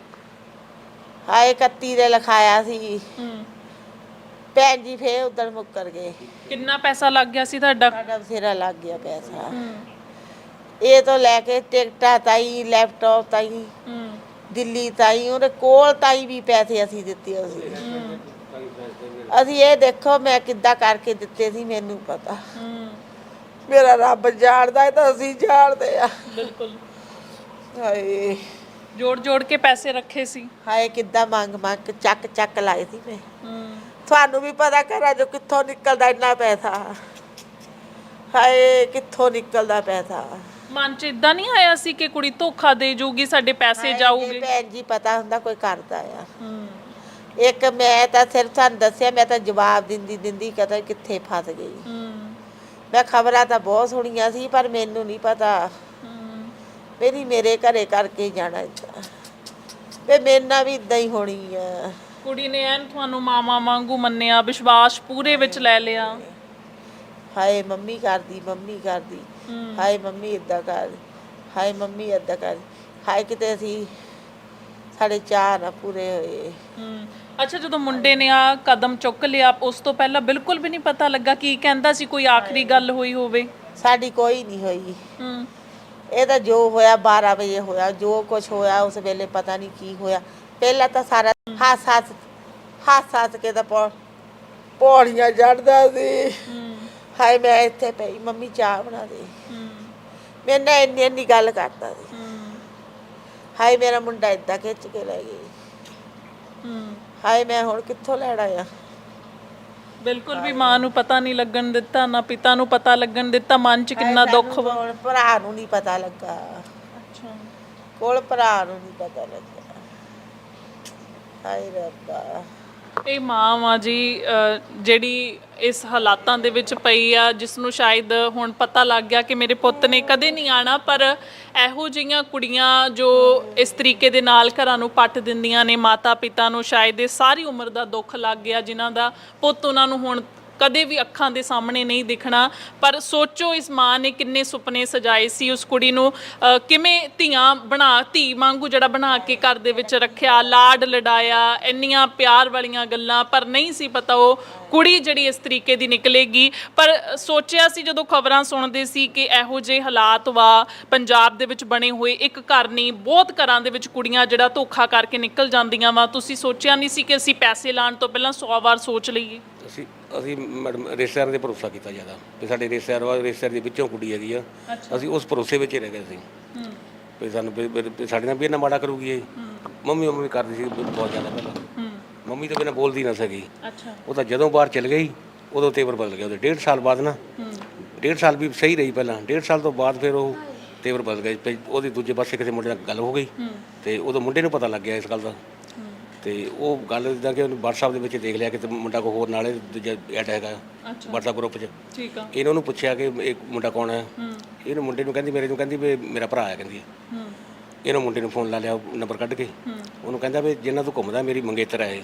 ਹਾਏ 31 ਦੇ ਲਿਖਾਇਆ ਸੀ। ਹੂੰ। ਭੈਣ ਜੀ ਫੇਰ ਉਧਰ ਮੁੱਕਰ ਗਏ। ਕਿੰਨਾ ਪੈਸਾ ਲੱਗ ਗਿਆ ਸੀ ਤੁਹਾਡਾ? ਸਾਡਾ ਬਥੇਰਾ ਲੱਗ ਗਿਆ ਪੈਸਾ। ਇਹ ਤੋਂ ਲੈ ਕੇ ਟਿਕਟਾਂ ਤਾਈ ਲੈਪਟਾਪ ਤਾਈ ਹੂੰ। ਦਿੱਲੀ ਤਾਈ ਉਹਦੇ ਕੋਲ ਤਾਈ ਵੀ ਪੈਸੇ ਅਸੀਂ ਦਿੱਤੇ ਸੀ। ਹੂੰ ਅਸੀਂ ਇਹ ਦੇਖੋ ਮੈਂ ਕਿੱਦਾਂ ਕਰਕੇ ਦਿੱਤੇ ਸੀ ਮੈਨੂੰ ਪਤਾ। ਹੂੰ। ਮੇਰਾ ਰੱਬ ਜਾਣਦਾ ਤਾਂ ਅਸੀਂ ਜਾਣਦੇ ਆ। ਬਿਲਕੁਲ। ਹਾਏ। ਜੋੜ ਜੋੜ ਕੇ ਪੈਸੇ ਰੱਖੇ ਸੀ। ਹਾਏ ਕਿੱਦਾਂ ਮੰਗ ਮੰਗ ਕੇ ਚੱਕ ਚੱਕ ਲਾਏ ਸੀ ਮੈਂ। ਹੂੰ। ਤੁਹਾਨੂੰ ਵੀ ਪਤਾ ਕਰਾ ਜੋ ਕਿੱਥੋਂ ਨਿਕਲਦਾ ਇੰਨਾ ਪੈਸਾ। ਹਾਏ ਕਿੱਥੋਂ ਨਿਕਲਦਾ ਪੈਸਾ। ਮਨ ਚ ਇਦਾਂ ਨਹੀਂ ਆਇਆ ਸੀ ਕਿ ਕੁੜੀ ਧੋਖਾ ਦੇ ਜਾਊਗੀ ਸਾਡੇ ਪੈਸੇ ਹਾਏ, ਜੇ ਜਾਊਗੇ ਭੈਣ ਜੀ ਪਤਾ ਹੁੰਦਾ ਕੋਈ ਕਰਦਾ ਆ। ਹੂੰ। ਇੱਕ ਮੈਂ ਤਾਂ ਸਿਰਫ ਤੁਹਾਨੂੰ ਦੱਸਿਆ ਮੈਂ ਤਾਂ ਜਵਾਬ ਦਿੰਦੀ ਦਿੰਦੀ ਕਦੇ ਕਿੱਥੇ ਫਸ ਗਈ। ਹੂੰ। ਮੈਂ ਖਬਰਾਂ ਤਾਂ ਬਹੁਤ ਸੁਣੀਆਂ ਸੀ ਪਰ ਮੈਨੂੰ ਨਹੀਂ ਪਤਾ। ਹੂੰ। ਮੇਰੀ ਮੇਰੇ ਘਰੇ ਕਰਕੇ ਜਾਣਾ ਇੱਦਾਂ ਵੇ ਮੇਰੇ ਨਾਲ ਵੀ ਇਦਾਂ ਹੀ ਹੋਣੀ ਆ। ਕੁੜੀ ਨੇ ਐਨ ਤੁਹਾਨੂੰ ਮਾਮਾ ਵਾਂਗੂ ਮੰਨਿਆ ਵਿਸ਼ਵਾਸ ਪੂਰੇ ਵਿੱਚ ਲੈ ਲਿਆ। ਹਾਏ ਮੰਮੀ ਕਰਦੀ ਮੰਮੀ ਕਰਦੀ। ਹਾਏ ਮੰਮੀ ਇਦਾਂ ਕਰ ਹਾਏ ਮੰਮੀ ਇਦਾਂ ਕਰ। ਹਾਏ ਕਿਤੇ ਅਸੀਂ ਸਾਡੇ ਚਾਹ ਨਾ ਪੂਰੇ ਹੋਏ। ਹੂੰ। ਅੱਛਾ ਜਦੋਂ ਮੁੰਡੇ ਨੇ ਆ ਕਦਮ ਚੁੱਕ ਲਿਆ ਉਸ ਤੋਂ ਪਹਿਲਾਂ ਬਿਲਕੁਲ ਵੀ ਨਹੀਂ ਪਤਾ ਲੱਗਾ ਕੀ ਕਹਿੰਦਾ ਸੀ ਕੋਈ ਆਖਰੀ ਗੱਲ ਹੋਈ ਹੋਵੇ। ਸਾਡੀ ਕੋਈ ਨਹੀਂ ਹੋਈ। ਹੂੰ। ਇਹ ਤਾਂ ਜੋ ਹੋਇਆ 12 ਵਜੇ ਹੋਇਆ ਜੋ ਕੁਝ ਹੋਇਆ ਉਸ ਵੇਲੇ ਪਤਾ ਨਹੀਂ ਕੀ ਹੋਇਆ। ਪਹਿਲਾਂ ਤਾਂ ਸਾਰਾ ਹੱਸ ਹੱਸ ਹੱਸ ਹੱਸ ਕੇ ਤਾਂ ਪੌ- ਪੌੜੀਆਂ ਚੜਦਾ ਸੀ। ਹਾਏ ਮੈਂ ਇੱਥੇ ਪਈ ਮੰਮੀ ਚਾਹ ਬਣਾ ਦੇ। ਮੇਰੇ ਨਾਲ ਇੰਨੀ ਇੰਨੀ ਗੱਲ ਕਰਦਾ ਸੀ। ਹਾਏ ਮੇਰਾ ਮੁੰਡਾ ਇਦਾਂ ਖਿੱਚ ਕੇ ਲੈ ਗਈ ਹਾਏ ਮੈਂ ਹੁਣ ਕਿੱਥੋਂ ਲੈਣਾ ਆ ਬਿਲਕੁਲ ਵੀ ਮਾਂ ਨੂੰ ਪਤਾ ਨਹੀਂ ਲੱਗਣ ਦਿੱਤਾ ਨਾ ਪਿਤਾ ਨੂੰ ਪਤਾ ਲੱਗਣ ਦਿੱਤਾ ਮਨ 'ਚ ਕਿੰਨਾ ਦੁੱਖ ਵਾ। ਭਰਾ ਨੂੰ ਨਹੀਂ ਪਤਾ ਲੱਗਾ। ਅੱਛਾ। ਕੋਲ ਭਰਾ ਨੂੰ ਨਹੀਂ ਪਤਾ ਲੱਗਾ। ਹਾਏ ਰੱਬਾ। ਇਹ ਮਾਂ ਵਾ ਜੀ ਅ, ਜਿਹੜੀ ਇਸ ਹਾਲਾਤਾਂ ਦੇ ਵਿੱਚ ਪਈ ਆ ਜਿਸ ਨੂੰ ਸ਼ਾਇਦ ਹੁਣ ਪਤਾ ਲੱਗ ਗਿਆ ਕਿ ਮੇਰੇ ਪੁੱਤ ਨੇ ਕਦੇ ਨਹੀਂ ਆਣਾ ਪਰ ਇਹੋ ਜਿਹੀਆਂ ਕੁੜੀਆਂ ਜੋ ਇਸ ਤਰੀਕੇ ਦੇ ਨਾਲ ਘਰਾਂ ਨੂੰ ਪੱਟ ਦਿੰਦੀਆਂ ਨੇ ਮਾਤਾ ਪਿਤਾ ਨੂੰ ਸ਼ਾਇਦ ਇਹ ਸਾਰੀ ਉਮਰ ਦਾ ਦੁੱਖ ਲੱਗ ਗਿਆ ਜਿਨ੍ਹਾਂ ਦਾ ਪੁੱਤ ਉਹਨਾਂ ਨੂੰ ਹੁਣ ਕਦੇ ਵੀ ਅੱਖਾਂ ਦੇ ਸਾਹਮਣੇ ਨਹੀਂ ਦਿਖਣਾ। ਪਰ ਸੋਚੋ ਇਸ ਮਾਂ ਨੇ ਕਿੰਨੇ ਸੁਪਨੇ ਸਜਾਏ ਸੀ। ਉਸ ਕੁੜੀ ਨੂੰ ਅ, ਕਿਵੇਂ ਧੀਆਂ ਬਣਾ ਧੀ ਵਾਂਗੂ ਜਿਹੜਾ ਬਣਾ ਕੇ ਘਰ ਦੇ ਵਿੱਚ ਰੱਖਿਆ ਲਾਡ ਲਡਾਇਆ ਇੰਨੀਆਂ ਪਿਆਰ ਵਾਲੀਆਂ ਗੱਲਾਂ। ਪਰ ਨਹੀਂ ਸੀ ਪਤਾ ਉਹ ਕੁੜੀ ਜਿਹੜੀ ਇਸ ਤਰੀਕੇ ਦੀ ਨਿਕਲੇਗੀ। ਪਰ ਸੋਚਿਆ ਸੀ ਜਦੋਂ ਖਬਰਾਂ ਸੁਣਦੇ ਸੀ ਕਿ ਇਹੋ ਜਿਹੇ ਹਾਲਾਤ ਵਾ ਪੰਜਾਬ ਦੇ ਵਿੱਚ ਬਣੇ ਹੋਏ ਇੱਕ ਘਰ ਨਹੀਂ ਬਹੁਤ ਘਰਾਂ ਦੇ ਵਿੱਚ ਕੁੜੀਆਂ ਜਿਹੜਾ ਧੋਖਾ ਕਰਕੇ ਨਿਕਲ ਜਾਂਦੀਆਂ ਵਾ। ਤੁਸੀਂ ਸੋਚਿਆ ਨਹੀਂ ਸੀ ਕਿ ਅਸੀਂ ਪੈਸੇ ਲਾਣ ਤੋਂ ਪਹਿਲਾਂ 100 ਵਾਰ ਸੋਚ ਲਈਏ? ਅਸੀਂ ਅਸੀਂ ਮੈਡਮ ਰਿਸ਼ਤੇਦਾਰਾਂ ਦੇ ਭਰੋਸਾ ਕੀਤਾ ਜ਼ਿਆਦਾ। ਵੀ ਸਾਡੇ ਰਿਸ਼ਤੇਦਾਰ ਵਾ ਰਿਸ਼ਤੇਦਾਰ ਦੇ ਵਿੱਚੋਂ ਕੁੜੀ ਹੈਗੀ ਆ। ਅਸੀਂ ਉਸ ਭਰੋਸੇ ਵਿੱਚ ਹੀ ਰਹਿ ਗਏ ਸੀ। ਹੂੰ। ਵੀ ਸਾਨੂੰ ਵੀ- ਵੀ- ਵੀ ਸਾਡੇ ਨਾਲ ਵੀ ਇਹਨਾਂ ਮਾੜਾ ਕਰੂਗੀ ਇਹ। ਮੰਮੀ ਮੰਮੀ ਕਰਦੀ ਸੀ ਬਹੁਤ ਜ਼ਿਆਦਾ ਪਹਿਲਾਂ। ਮੰਮੀ ਤੋਂ ਬਿਨਾਂ ਬੋਲਦੀ ਨਾ ਸਕੀ। ਅੱਛਾ। ਉਹ ਤਾਂ ਜਦੋਂ ਬਾਹਰ ਚਲ ਗਈ ਉਦੋਂ ਤੇਵਰ ਬਦਲ ਗਿਆ ਉਹਦੇ ਡੇਢ ਸਾਲ ਬਾਅਦ ਨਾ। ਹੂੰ। ਡੇਢ ਸਾਲ ਵੀ ਸਹੀ ਰਹੀ ਪਹਿਲਾਂ। ਡੇਢ ਸਾਲ ਤੋਂ ਬਾਅਦ ਫਿਰ ਉਹ ਤੇਵਰ ਬਦਲ ਗਏ। ਤੇ ਉਹਦੀ ਦੂਜੇ ਪਾਸੇ ਕਿਸੇ ਮੁੰਡੇ ਨਾਲ ਗੱਲ ਹੋ ਗਈ। ਤੇ ਉਦੋਂ ਮੁੰਡੇ ਨੂੰ ਪਤਾ ਲੱਗ ਗਿਆ ਇਸ ਗੱਲ ਦਾ। ਤੇ ਉਹ ਗੱਲ ਜਿੱਦਾਂ ਕਿ ਉਹਨੇ WhatsApp ਦੇ ਵਿੱਚ ਦੇਖ ਲਿਆ ਕਿ ਤੇ ਮੁੰਡਾ ਕੋ ਹੋਰ ਨਾਲੇ ਦੂਜਾ ਐਡ ਹੈਗਾ ਅੱਛਾ। WhatsApp ਗਰੁੱਪ 'ਚ। ਠੀਕ ਆ। ਇਹਨਾਂ ਨੂੰ ਪੁੱਛਿਆ ਕਿ ਇਹ ਮੁੰਡਾ ਕੌਣ ਹੈ। ਇਹਨੂੰ ਮੁੰਡੇ ਨੂੰ ਕਹਿੰਦੀ ਮੇਰੇ ਨੂੰ ਕਹਿੰਦੀ ਵੀ ਮੇਰਾ ਭਰਾ ਹੈ ਕਹਿੰਦੀ। ਹੂੰ। ਇਹਨੂੰ ਮੁੰਡੇ ਨੂੰ ਫੋਨ ਲਾ ਲਿਆ ਨੰਬਰ ਕੱਢ ਕੇ। ਉਹਨੂੰ ਕਹਿੰਦਾ ਵੀ ਜਿੰਨਾ ਤੂੰ ਘੁੰਮਦਾ ਮੇਰੀ ਮੰਗੇਤਰ ਹੈ।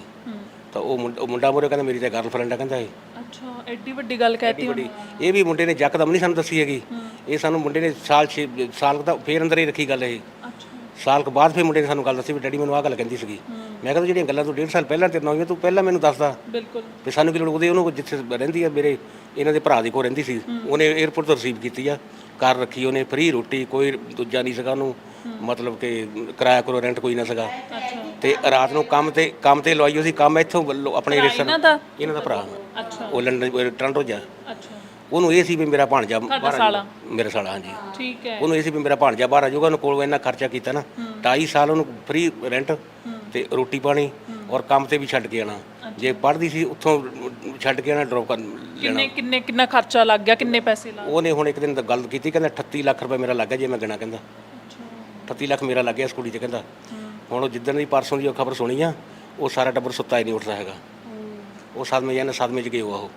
ਤਾਂ ਉਹ ਮੁੰਡਾ- ਉਹ ਮੁੰਡਾ ਮੋਰੇ ਕਹਿੰਦਾ ਮੇਰੀ ਤਾਂ ਗਰਲਫ੍ਰੈਂਡ ਹੈ ਕਹਿੰਦਾ ਇਹ। ਅੱਛਾ ਐਡੀ ਵੱਡੀ ਗੱਲ ਕਹਿਤੀ ਬੜੀ ਇਹ ਵੀ ਮੁੰਡੇ ਨੇ ਜੱਕਦਮ ਨਹੀਂ ਸਾਨੂੰ ਦੱਸੀ ਹੈਗੀ। ਇਹ ਸਾਨੂੰ ਮੁੰਡੇ ਨੇ ਸਾਲ ਛੇ ਸਾਲ ਕੁ ਦਾ ਫੇਰ ਅੰਦਰ ਹੀ ਰੱਖੀ ਗੱਲ ਇਹ। ਅੱਛਾ। ਸਾਲ ਕੁ ਬਾਅਦ ਫੇਰ ਮੁੰਡੇ ਨੇ ਸਾਨੂੰ ਗੱਲ ਦੱਸੀ ਵੀ ਡੈਡੀ ਮੈਨੂੰ ਆਹ ਗੱਲ ਕਹਿੰਦੀ ਸੀਗੀ। ਮੈਂ ਕਹਿੰਦਾ ਜਿਹੜੀਆਂ ਗੱਲਾਂ ਤੂੰ ਡੇਢ ਸਾਲ ਪਹਿਲਾਂ ਤੇਰੇ ਨਾਲ ਹੋਈਆਂ ਤੂੰ ਪਹਿਲਾਂ ਮੈਨੂੰ ਦੱਸਦਾ। ਬਿਲਕੁਲ। ਵੀ ਸਾਨੂੰ ਕੀ ਲੋੜ ਉਹਦੇ ਉਹਨੂੰ ਜਿੱਥੇ ਰਹਿੰਦੀ ਆ ਮੇਰੇ ਇਹਨਾਂ ਦੇ ਭਰਾ ਦੀ ਕੋ ਰਹਿੰਦੀ ਸੀ। ਉਹਨੇ 에어ਪੋਰਟ ਤੋਂ ਰਿਸੀਵ ਕੀਤੀ ਆ। ਕਾਰ ਰੱਖੀ ਉਹਨੇ ਫ੍ਰੀ ਰੋਟੀ ਕੋਈ ਦੂਜਾ ਨਹੀਂ ਸੀਗਾ ਉਹਨੂੰ ਮਤਲਬ ਕਿ ਕਿਰਾਇਆ ਕਰੋ ਰੈਂਟ ਕੋਈ ਨਾ ਸੀਗਾ। ਤੇ ਰਾਤ ਨੂੰ ਕੰਮ ਤੇ ਕੰਮ ਤੇ ਲਵਾਈ ਉਹਦੀ ਕੰਮ ਇੱਥੋਂ ਵੱਲੋਂ ਆਪਣੇ ਰਿਸ਼ਤੇ ਇਹਨਾਂ ਦਾ? ਇਹਨਾਂ ਦਾ ਭਰਾ। ਅੱਛਾ। ਉਹ ਲੰਡਨ ਟੋਰਾਂਟੋ ਜਾ ਅੱਛਾ। ਉਹਨੂੰ ਇਹ ਸੀ ਵੀ ਮੇਰਾ ਭਾਣਜਾ ਬਾਹਰ ਸਾਲਾ? ਮੇਰਾ ਸਾਲਾ ਹਾਂਜੀ। ਠੀਕ ਹੈ। ਉਹਨੂੰ ਇਹ ਸੀ ਵੀ ਮੇਰਾ ਭਾਣਜਾ ਬਾਹਰ ਆ ਜਾਊਗਾ ਉਹਨੂੰ ਕੋਲ ਇੰਨਾ ਖਰਚਾ ਕੀਤਾ ਨਾ। 2.5 ਸਾਲ ਉਹਨੂੰ ਫ੍ਰੀ ਰੈਂਟ ਤੇ ਰੋਟੀ ਪਾਣੀ ਔਰ ਕੰਮ ਤੇ ਵੀ ਛੱਡ ਕੇ ਆਣਾ ਜੇ ਪੜ੍ਹਦੀ ਸੀ ਉੱਥੋਂ ਛੱਡ ਕੇ ਆਣਾ ਡ੍ਰੌਪ ਕਰ ਲੈਣਾ। ਕਿੰਨੇ ਕਿੰਨੇ ਕਿੰਨਾ ਖਰਚਾ ਲੱਗ ਗਿਆ? ਕਿੰਨੇ ਪੈਸੇ ਲਾ ਉਹਨੇ ਹੁਣ ਇੱਕ ਦਿਨ ਤਾਂ ਗੱਲ ਕੀਤੀ ਕਹਿੰਦਾ 38 ਲੱਖ ਰੁਪਏ ਮੇਰਾ ਲੱਗ ਗਿਆ ਜੇ ਮੈਂ ਗਿਣਾ ਕਹਿੰਦਾ। 38 ਲੱਖ ਮੇਰਾ ਲੱਗ ਗਿਆ ਇਸ ਕੁੜੀ 'ਚ ਕਹਿੰਦਾ। ਹੁਣ ਉਹ ਜਿੱਦਣ ਦੀ ਪਰਸੋਂ ਦੀ ਉਹ ਖਬਰ ਸੁਣੀ ਆ ਉਹ ਸਾਰਾ ਟੱਬਰ ਸੁੱਤਾ ਹੀ ਨਹੀਂ ਉੱਠਦਾ ਹੈਗਾ। ਉਹ ਸਦਮੇ ਜਾਨੇ ਸਦਮੇ 'ਚ ਗਏ ਉਹ।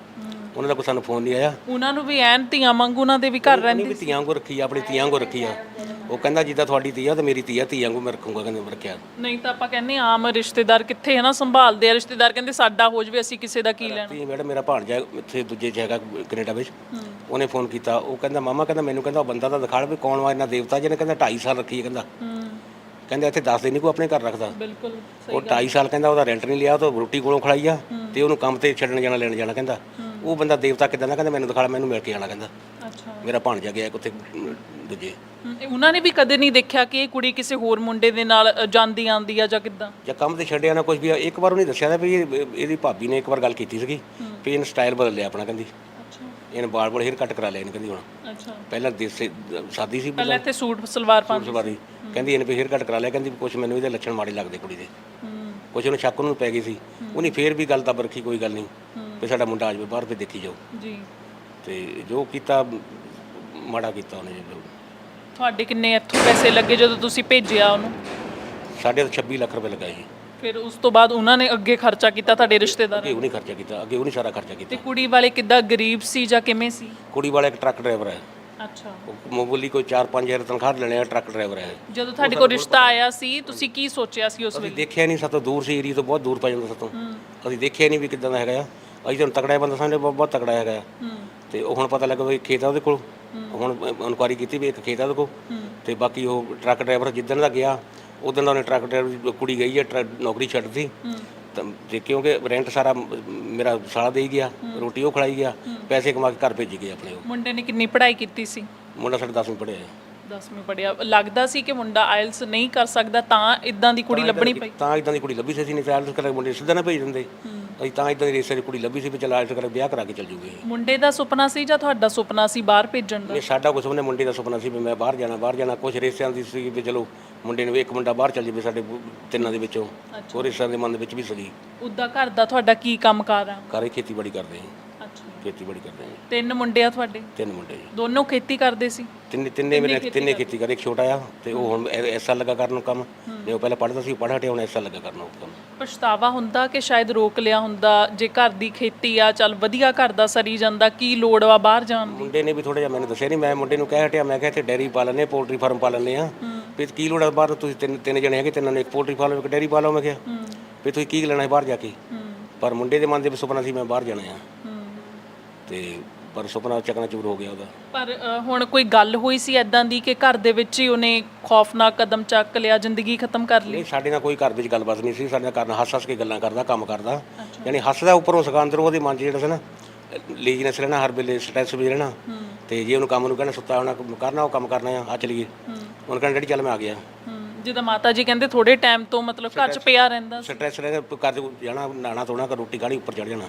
ਉਹਨਾਂ ਦਾ ਕੋਈ ਸਾਨੂੰ ਫੋਨ ਨਹੀਂ ਆਇਆ। ਉਹਨਾਂ ਨੂੰ ਵੀ ਐਨ ਧੀਆਂ ਵਾਂਗੂ ਉਹਨਾਂ ਦੇ ਵੀ ਘਰ ਉਹਨੇ ਰਹਿੰਦੇ ਵੀ ਧੀਆਂ ਵਾਂਗੂ ਰੱਖੀ ਆ ਆਪਣੀ ਧੀਆਂ ਵਾਂਗੂ ਰੱਖੀ ਆ। ਉਹ ਕਹਿੰਦਾ ਜਿੱਦਾਂ ਤੁਹਾਡੀ ਧੀ ਆ ਤੇ ਮੇਰੀ ਧੀ ਆ ਧੀਆਂ ਵਾਂਗੂ ਮੈਂ ਰੱਖੂੰਗਾ ਕਹਿੰਦੇ ਮੈਂ ਰੱਖਿਆ। ਨਹੀਂ ਤਾਂ ਆਪਾਂ ਕਹਿੰਦੇ ਹਾਂ, ਆਮ ਰਿਸ਼ਤੇਦਾਰ ਕਿੱਥੇ ਹੈ ਨਾ ਸੰਭਾਲਦੇ ਆ ਰਿਸ਼ਤੇਦਾਰ ਕਹਿੰਦੇ ਸਾਡਾ ਹੋ ਜਵੇ ਅਸੀਂ ਕਿਸੇ ਦਾ ਕੀ ਲੈਣਾ। ਤੇ ਮੈਡਮ ਮੇਰਾ ਭਾਣਜਾ ਇੱਥੇ ਦੂਜੇ ਜਗ੍ਹਾ ਕੈਨੇਡਾ ਵਿੱਚ। ਉਹਨੇ ਫੋਨ ਕੀਤਾ ਉਹ ਕਹਿੰਦਾ ਮਾਮਾ ਕਹਿੰਦਾ ਮੈਨੂੰ ਕਹਿੰਦਾ ਉਹ ਬੰਦਾ ਤਾਂ ਦਿਖਾੜ ਵੀ ਕੌਣ ਵਾ ਇਹਨਾਂ ਦੇਵਤਾ ਜਿਹਨੇ ਕਹਿੰਦਾ 2.5 ਸਾਲ ਰੱਖੀ ਹੈ ਕਹਿੰਦਾ। ਹੂੰ। ਕਹਿੰਦਾ ਇੱਥੇ ਦੱਸ ਦੇ ਨਹੀਂ ਕੋਈ ਆਪਣੇ ਘਰ ਰੱਖਦਾ। ਬਿਲਕੁਲ ਉਹ 2.5 ਸਾਲ ਕਹਿੰਦਾ ਉਹਦਾ ਰੈਂਟ ਨਹੀਂ ਲਿਆ ਉਹ ਤਾਂ ਰੋਟੀ ਕੋਲੋਂ ਖੜਾਈ ਆ ਤੇ ਉਹਨੂੰ ਕੰਮ ਤੇ ਛੱਡਣ ਜਾਣਾ ਲੈਣ ਜਾਣਾ ਕਹਿੰਦਾ। ਉਹ ਬੰਦਾ ਦੇਵਤਾ ਕਿਦਾਂ ਦਾ ਕਹਿੰਦਾ ਮੈਨੂੰ ਦਿਖਾੜ ਮੈਨੂੰ ਮਿਲ ਕੇ ਜਾਣਾ ਕਹਿੰਦਾ। ਅੱਛਾ। ਮੇਰਾ ਭਾਣਜਾ ਗਿਆ ਇੱਕ ਉੱਥੇ ਅਮ, ਦੂਜੇ। ਉਹਨਾਂ ਨੇ ਵੀ ਕਦੇ ਨਹੀਂ ਦੇਖਿਆ ਕਿ ਇਹ ਕੁੜੀ ਕਿਸੇ ਹੋਰ ਮੁੰਡੇ ਦੇ ਨਾਲ ਅ, ਜਾਂਦੀ ਆਂਦੀ ਆ ਜਾਂ ਕਿੱਦਾਂ? ਜਾਂ ਕੰਮ ਤੇ ਛੱਡਿਆ ਨਾ ਕੁਝ ਵੀ ਇੱਕ ਵਾਰ ਉਹਨੇ ਦੱਸਿਆ ਨਾ ਵੀ ਇਹ- ਇਹਦੀ ਭਾਬੀ ਨੇ ਇੱਕ ਵਾਰ ਗੱਲ ਕੀਤੀ ਸੀਗੀ ਵੀ ਇਹਨੇ ਸਟਾਈਲ ਬਦਲ ਲਿਆ ਆਪਣਾ ਕਹਿੰਦੀ। ਅੱਛਾ। ਇਹਨੇ ਬਾਲ ਬੋਲ ਹੇਅਰ ਕੱਟ ਕਰਾ ਇਹਨੇ ਕਹਿੰਦੀ ਹੁਣ। ਅੱਛਾ। ਪਹਿਲਾਂ ਦੇਸੇ ਸਾਦੀ ਸੀ ਪਹਿਲਾਂ ਇੱਥੇ ਸੂਟ ਸਲਵਾਰ ਪਾ ਸਵਾਰੀ ਕਹਿੰਦੀ ਇਹਨੇ ਵੀ ਹੇਅਰ ਕੱਟ ਕਰਾ ਲਿਆ ਕਹਿੰਦੀ ਕੁਝ ਮੈਨੂੰ ਇਹਦੇ ਲੱਛਣ ਮਾੜੇ ਲੱਗਦੇ ਕੁੜੀ ਦੇ। ਹੂੰ। ਕੁਝ ਉਹਨੂੰ ਸ਼ੱਕ ਉਹਨੂੰ ਪੈ ਗਈ ਸੀ। ਉਹਨੇ ਫੇਰ ਵੀ ਗੱਲ ਤਾਂ ਰੱਖੀ ਕੋਈ ਗੱਲ ਨਹੀਂ। ਵੀ ਸਾਡਾ ਮੁੰਡਾ ਆ ਜਾਵੇ ਬਾਹਰ ਤੇ ਦੇਖੀ ਜਾਓ। ਜੀ। ਤੇ ਜੋ ਕੀਤਾ ਮਾੜਾ ਕੀਤਾ ਉਹਨੇ ਜੋ ਤੁਹਾਡੇ ਕਿੰਨੇ ਇੱਥੋਂ ਪੈਸੇ ਲੱਗੇ ਜਦੋਂ ਤੁਸੀਂ ਭੇਜਿਆ ਉਹਨੂੰ? ਸਾਡੇ ਤਾਂ 26 ਲੱਖ ਰੁਪਏ ਲੱਗਾ ਜੀ। ਫਿਰ ਉਸ ਤੋਂ ਬਾਅਦ ਉਹਨਾਂ ਨੇ ਅੱਗੇ ਖਰਚਾ ਕੀਤਾ ਤੁਹਾਡੇ ਰਿਸ਼ਤੇਦਾਰ ਅੱਗੇ ਉਹਨੇ ਖਰਚਾ ਕੀਤਾ ਅੱਗੇ ਉਹਨੇ ਸਾਰਾ ਖਰਚਾ ਕੀਤਾ। ਤੇ ਕੁੜੀ ਵਾਲੇ ਕਿੱਦਾਂ ਗਰੀਬ ਸੀ ਜਾਂ ਕਿਵੇਂ ਸੀ? ਕੁੜੀ ਵਾਲਾ ਇੱਕ ਟਰੱਕ ਡਰਾਈਵਰ ਹੈ। ਅੱਛਾ। ਉਹ ਮਾਮੂਲੀ ਕੋਈ 4-5000 ਤਨਖਾਹ ਲੈਣੇ ਆ ਟਰੱਕ ਡਰਾਈਵਰ ਹੈ। ਜਦੋਂ ਤੁਹਾਡੇ ਕੋਲ ਰਿਸ਼ਤਾ ਆਇਆ ਸੀ ਤੁਸੀਂ ਕੀ ਸੋਚਿਆ ਸੀ ਉਸ ਅਸੀਂ ਵੇਲੇ? ਦੇਖਿਆ ਨਹੀਂ ਸਾਤੋਂ ਦੂਰ ਸੀ ਏਰੀਆ ਤੋਂ ਬਹੁਤ ਦੂਰ ਪੈ ਜਾਂਦਾ ਸਾਤੋਂ ਅਸੀਂ ਦੇਖਿਆ ਨਹੀਂ ਵੀ ਕਿੱਦਾਂ ਦਾ ਹੈਗਾ ਆ। ਅਸੀਂ ਤੁਹਾਨੂੰ ਤਕੜਾ ਬੰਦਾ ਸਮਝਦੇ ਬਹੁਤ ਬਹੁਤ ਤਕੜਾ ਹੈਗਾ। ਆ। ਤੇ ਉਹ ਹੁਣ ਪਤਾ ਲੱਗਾ ਵੀ ਖੇਤ ਆ ਉਹਦੇ ਕੋਲ। ਹੁਣ ਇਨਕੁਆਰੀ ਕੀਤੀ ਵੀ ਇੱਕ ਖੇਤ ਆ ਉਹਦੇ ਕੋਲ। ਤੇ ਬਾਕੀ ਉਹ ਟਰੱਕ ਡਰਾਈਵਰ ਜਿੱਦਣ ਦਾ ਗਿਆ ਉਦੋਂ ਦਾ ਉਹਨੇ ਟਰੱਕ ਡਰਾਈਵਰ ਦੀ ਕੁੜੀ ਗਈ ਹੈ ਟਰੱਕ- ਨੌਕਰੀ ਛੱਡਤੀ ਤਾਂ ਤੇ ਕਿਉਂਕਿ ਰੈਂਟ ਸਾਰਾ ਮ- ਮੇਰਾ ਸਾਲਾ ਦੇ ਹੀ। ਗਿਆ ਰੋਟੀ ਉਹ ਖੜਾਈ ਗਿਆ ਪੈਸੇ ਕਮਾ ਕੇ ਘਰ ਭੇਜੀ ਗਏ ਆਪਣੇ ਉਹ। ਮੁੰਡੇ ਨੇ ਕਿੰਨੀ ਪੜ੍ਹਾਈ ਕੀਤੀ ਸੀ? ਮੁੰਡਾ ਸਾਡਾ 10ਵੀਂ ਪੜ੍ਹਿਆ ਹੈ। 10ਵੀਂ ਪੜਿਆ ਲੱਗਦਾ ਸੀ ਕਿ ਮੁੰਡਾ ਆਇਲਸ ਨਹੀਂ ਕਰ ਸਕਦਾ ਤਾਂ ਇਦਾਂ ਦੀ ਕੁੜੀ ਲੱਭਣੀ ਪਈ? ਤਾਂ ਇਦਾਂ ਦੀ ਕੁੜੀ ਲੱਭੀ ਸੀ ਅਸੀਂ ਨਹੀਂ ਚਾਲ ਕਰਕੇ ਮੁੰਡੇ ਸਿੱਧਾ ਨਾ ਭੇਜ ਦਿੰਦੇ। ਅਸੀਂ ਤਾਂ ਇਦਾਂ ਦੀ ਰੇਸੇ ਦੀ ਕੁੜੀ ਲੱਭੀ ਸੀ ਵੀ ਚਲ ਆਇਲਸ ਕਰਕੇ ਵਿਆਹ ਕਰਾ ਕੇ ਚੱਲ ਜੂਗੇ। ਮੁੰਡੇ ਦਾ ਸੁਪਨਾ ਸੀ ਜਾਂ ਤੁਹਾਡਾ ਸੁਪਨਾ ਸੀ ਬਾਹਰ ਭੇਜਣ ਦਾ? ਇਹ ਸਾਡਾ ਕੁਛ ਉਹਨੇ ਮੁੰਡੇ ਦਾ ਸੁਪਨਾ ਸੀ ਵੀ ਮੈਂ ਬਾਹਰ ਜਾਣਾ ਬਾਹਰ ਜਾਣਾ। ਕੁਛ ਰੇਸਿਆਂ ਦੀ ਸੀ ਵੀ ਚਲੋ ਮੁੰਡੇ ਨੂੰ ਇੱਕ ਮੁੰਡਾ ਬਾਹਰ ਚੱਲ ਜਾਵੇ ਸਾਡੇ ਤਿੰਨਾਂ ਦੇ ਵਿੱਚੋਂ। ਉਹ ਰੇਸਿਆਂ ਦੇ ਮਨ ਦੇ ਵਿੱਚ ਵੀ ਸੀਗੀ। ਉਦਾਂ ਘਰ ਦਾ ਤੁਹਾਡਾ ਕੀ ਕੰਮਕਾਰ ਆ? ਘਰੇ ਖੇਤੀਬਾੜੀ ਕਰਦੇ ਹਾਂ ਖੇਤੀਬਾੜੀ ਕਰਦੇ ਹਾਂ ਤਿੰਨ ਮੁੰਡੇ ਆ ਤੁਹਾਡੇ? ਤਿੰਨ ਮੁੰਡੇ ਜੀ। ਦੋਨੋਂ ਖੇਤੀ ਕਰਦੇ ਸੀ? ਤਿੰਨੇ ਤਿੰਨੇ ਮੇਰੇ ਤਿੰਨੇ ਖੇਤੀ ਕਰੇ ਇੱਕ ਛੋਟਾ ਆ ਤੇ ਉਹ ਹੁਣ ਐਸਾ ਲੱਗਾ ਕਰਨ ਨੂੰ ਕੰਮ। ਜੇ ਉਹ ਪਹਿਲਾਂ ਪੜ੍ਹਦਾ ਸੀ ਪੜ੍ਹ ਹਟਿਆ ਹੁਣ ਐਸਾ ਲੱਗਾ ਕਰਨ ਨੂੰ ਕੰਮ। ਪਛਤਾਵਾ ਹੁੰਦਾ ਕਿ ਸ਼ਾਇਦ ਰੋਕ ਲਿਆ ਹੁੰਦਾ? ਜੇ ਘਰ ਦੀ ਖੇਤੀ ਆ ਚੱਲ ਵਧੀਆ ਘਰ ਦਾ ਸਰੀ ਜਾਂਦਾ ਕੀ ਲੋੜ ਵਾ ਬਾਹਰ ਜਾਣ ਦੀ? ਮੁੰਡੇ ਨੇ ਵੀ ਥੋੜਾ ਜਿਹਾ ਮੈਨੂੰ ਦੱਸਿਆ ਨਹੀਂ ਮੈਂ ਮੁੰਡੇ ਨੂੰ ਕਹਿ ਹਟਿਆ ਮੈਂ ਕਿਹਾ ਇੱਥੇ ਡੈਰੀ ਪਾ ਲੈਂਦੇ ਪੋਲਟਰੀ ਫਾਰਮ ਪਾ ਲੈਂਦੇ ਆ ਵੀ ਕੀ ਲੋੜ ਆ ਬਾਹਰ ਤੁਸੀਂ ਤਿੰਨ ਤਿੰਨ ਜਣੇ ਹੈਗੇ ਤਿੰਨਾਂ ਨੇ ਇੱਕ ਪੋਲਟਰੀ ਫਾਰਮ ਇੱਕ ਡੈਰੀ ਪਾ ਲਓ ਮੈਂ ਕਿਹਾ। ਵੀ ਤੁਸੀਂ ਕੀ ਲੈਣਾ ਹੈ ਬਾਹਰ ਜਾ ਕੇ? ਪਰ ਮੁੰਡੇ ਦੇ ਮਨ ਦੇ ਵਿੱਚ ਸੁਪਨਾ ਸੀ ਮੈਂ ਬਾਹਰ ਜਾਣਾ ਆ। ਤੇ ਪਰ ਸੁਪਨਾ ਚੱਕਣਾ ਚੂਰ ਹੋ ਗਿਆ ਉਹਦਾ। ਪਰ ਅ, ਹੁਣ ਕੋਈ ਗੱਲ ਹੋਈ ਸੀ ਐਦਾਂ ਦੀ ਕਿ ਘਰ ਦੇ ਵਿੱਚ ਹੀ ਉਹਨੇ ਖੌਫਨਾਕ ਕਦਮ ਚੱਕ ਲਿਆ ਜ਼ਿੰਦਗੀ ਖਤਮ ਕਰ ਲਈ? ਨਹੀਂ ਸਾਡੇ ਨਾਲ ਕੋਈ ਘਰ ਵਿੱਚ ਗੱਲਬਾਤ ਨਹੀਂ ਸੀ ਸਾਡੇ ਨਾਲ ਕਰਨ ਹੱਸ ਹੱਸ ਕੇ ਗੱਲਾਂ ਕਰਦਾ ਕੰਮ ਕਰਦਾ। ਯਾਨੀ ਹੱਸਦਾ ਉੱਪਰੋਂ ਸਕਾ ਅੰਦਰੋਂ ਉਹਦੇ ਮਨ 'ਚ ਜਿਹੜਾ ਸੀ ਨਾ ਲੀਜਨੈਸ ਰਹਿਣਾ ਹਰ ਵੇਲੇ ਸਟ੍ਰੈਸ ਵੀ ਰਹਿਣਾ। ਤੇ ਜੇ ਉਹਨੂੰ ਕੰਮ ਨੂੰ ਕਹਿਣਾ ਸੁੱਤਾ ਹੋਣਾ ਕਰਨਾ ਉਹ ਕੰਮ ਕਰਨਾ ਆ ਆ ਚਲੀਏ। ਉਹਨੂੰ ਕਹਿਣਾ ਡੈਡੀ ਚੱਲ ਮੈਂ ਆ ਗਿਆ। ਜਿੱਦਾਂ ਮਾਤਾ ਜੀ ਕਹਿੰਦੇ ਥੋੜੇ ਟਾਈਮ ਤੋਂ ਮਤਲਬ ਘਰ 'ਚ ਪਿਆ ਰਹਿੰਦਾ ਸੀ। ਸਟ੍ਰੈਸ ਰਹਿਣਾ ਕਰ ਜਾਣਾ ਨਾਣਾ ਧੋਣਾ ਕਰ ਰੋਟੀ ਖਾਣੀ ਉੱਪਰ ਚੜ ਜਾਣਾ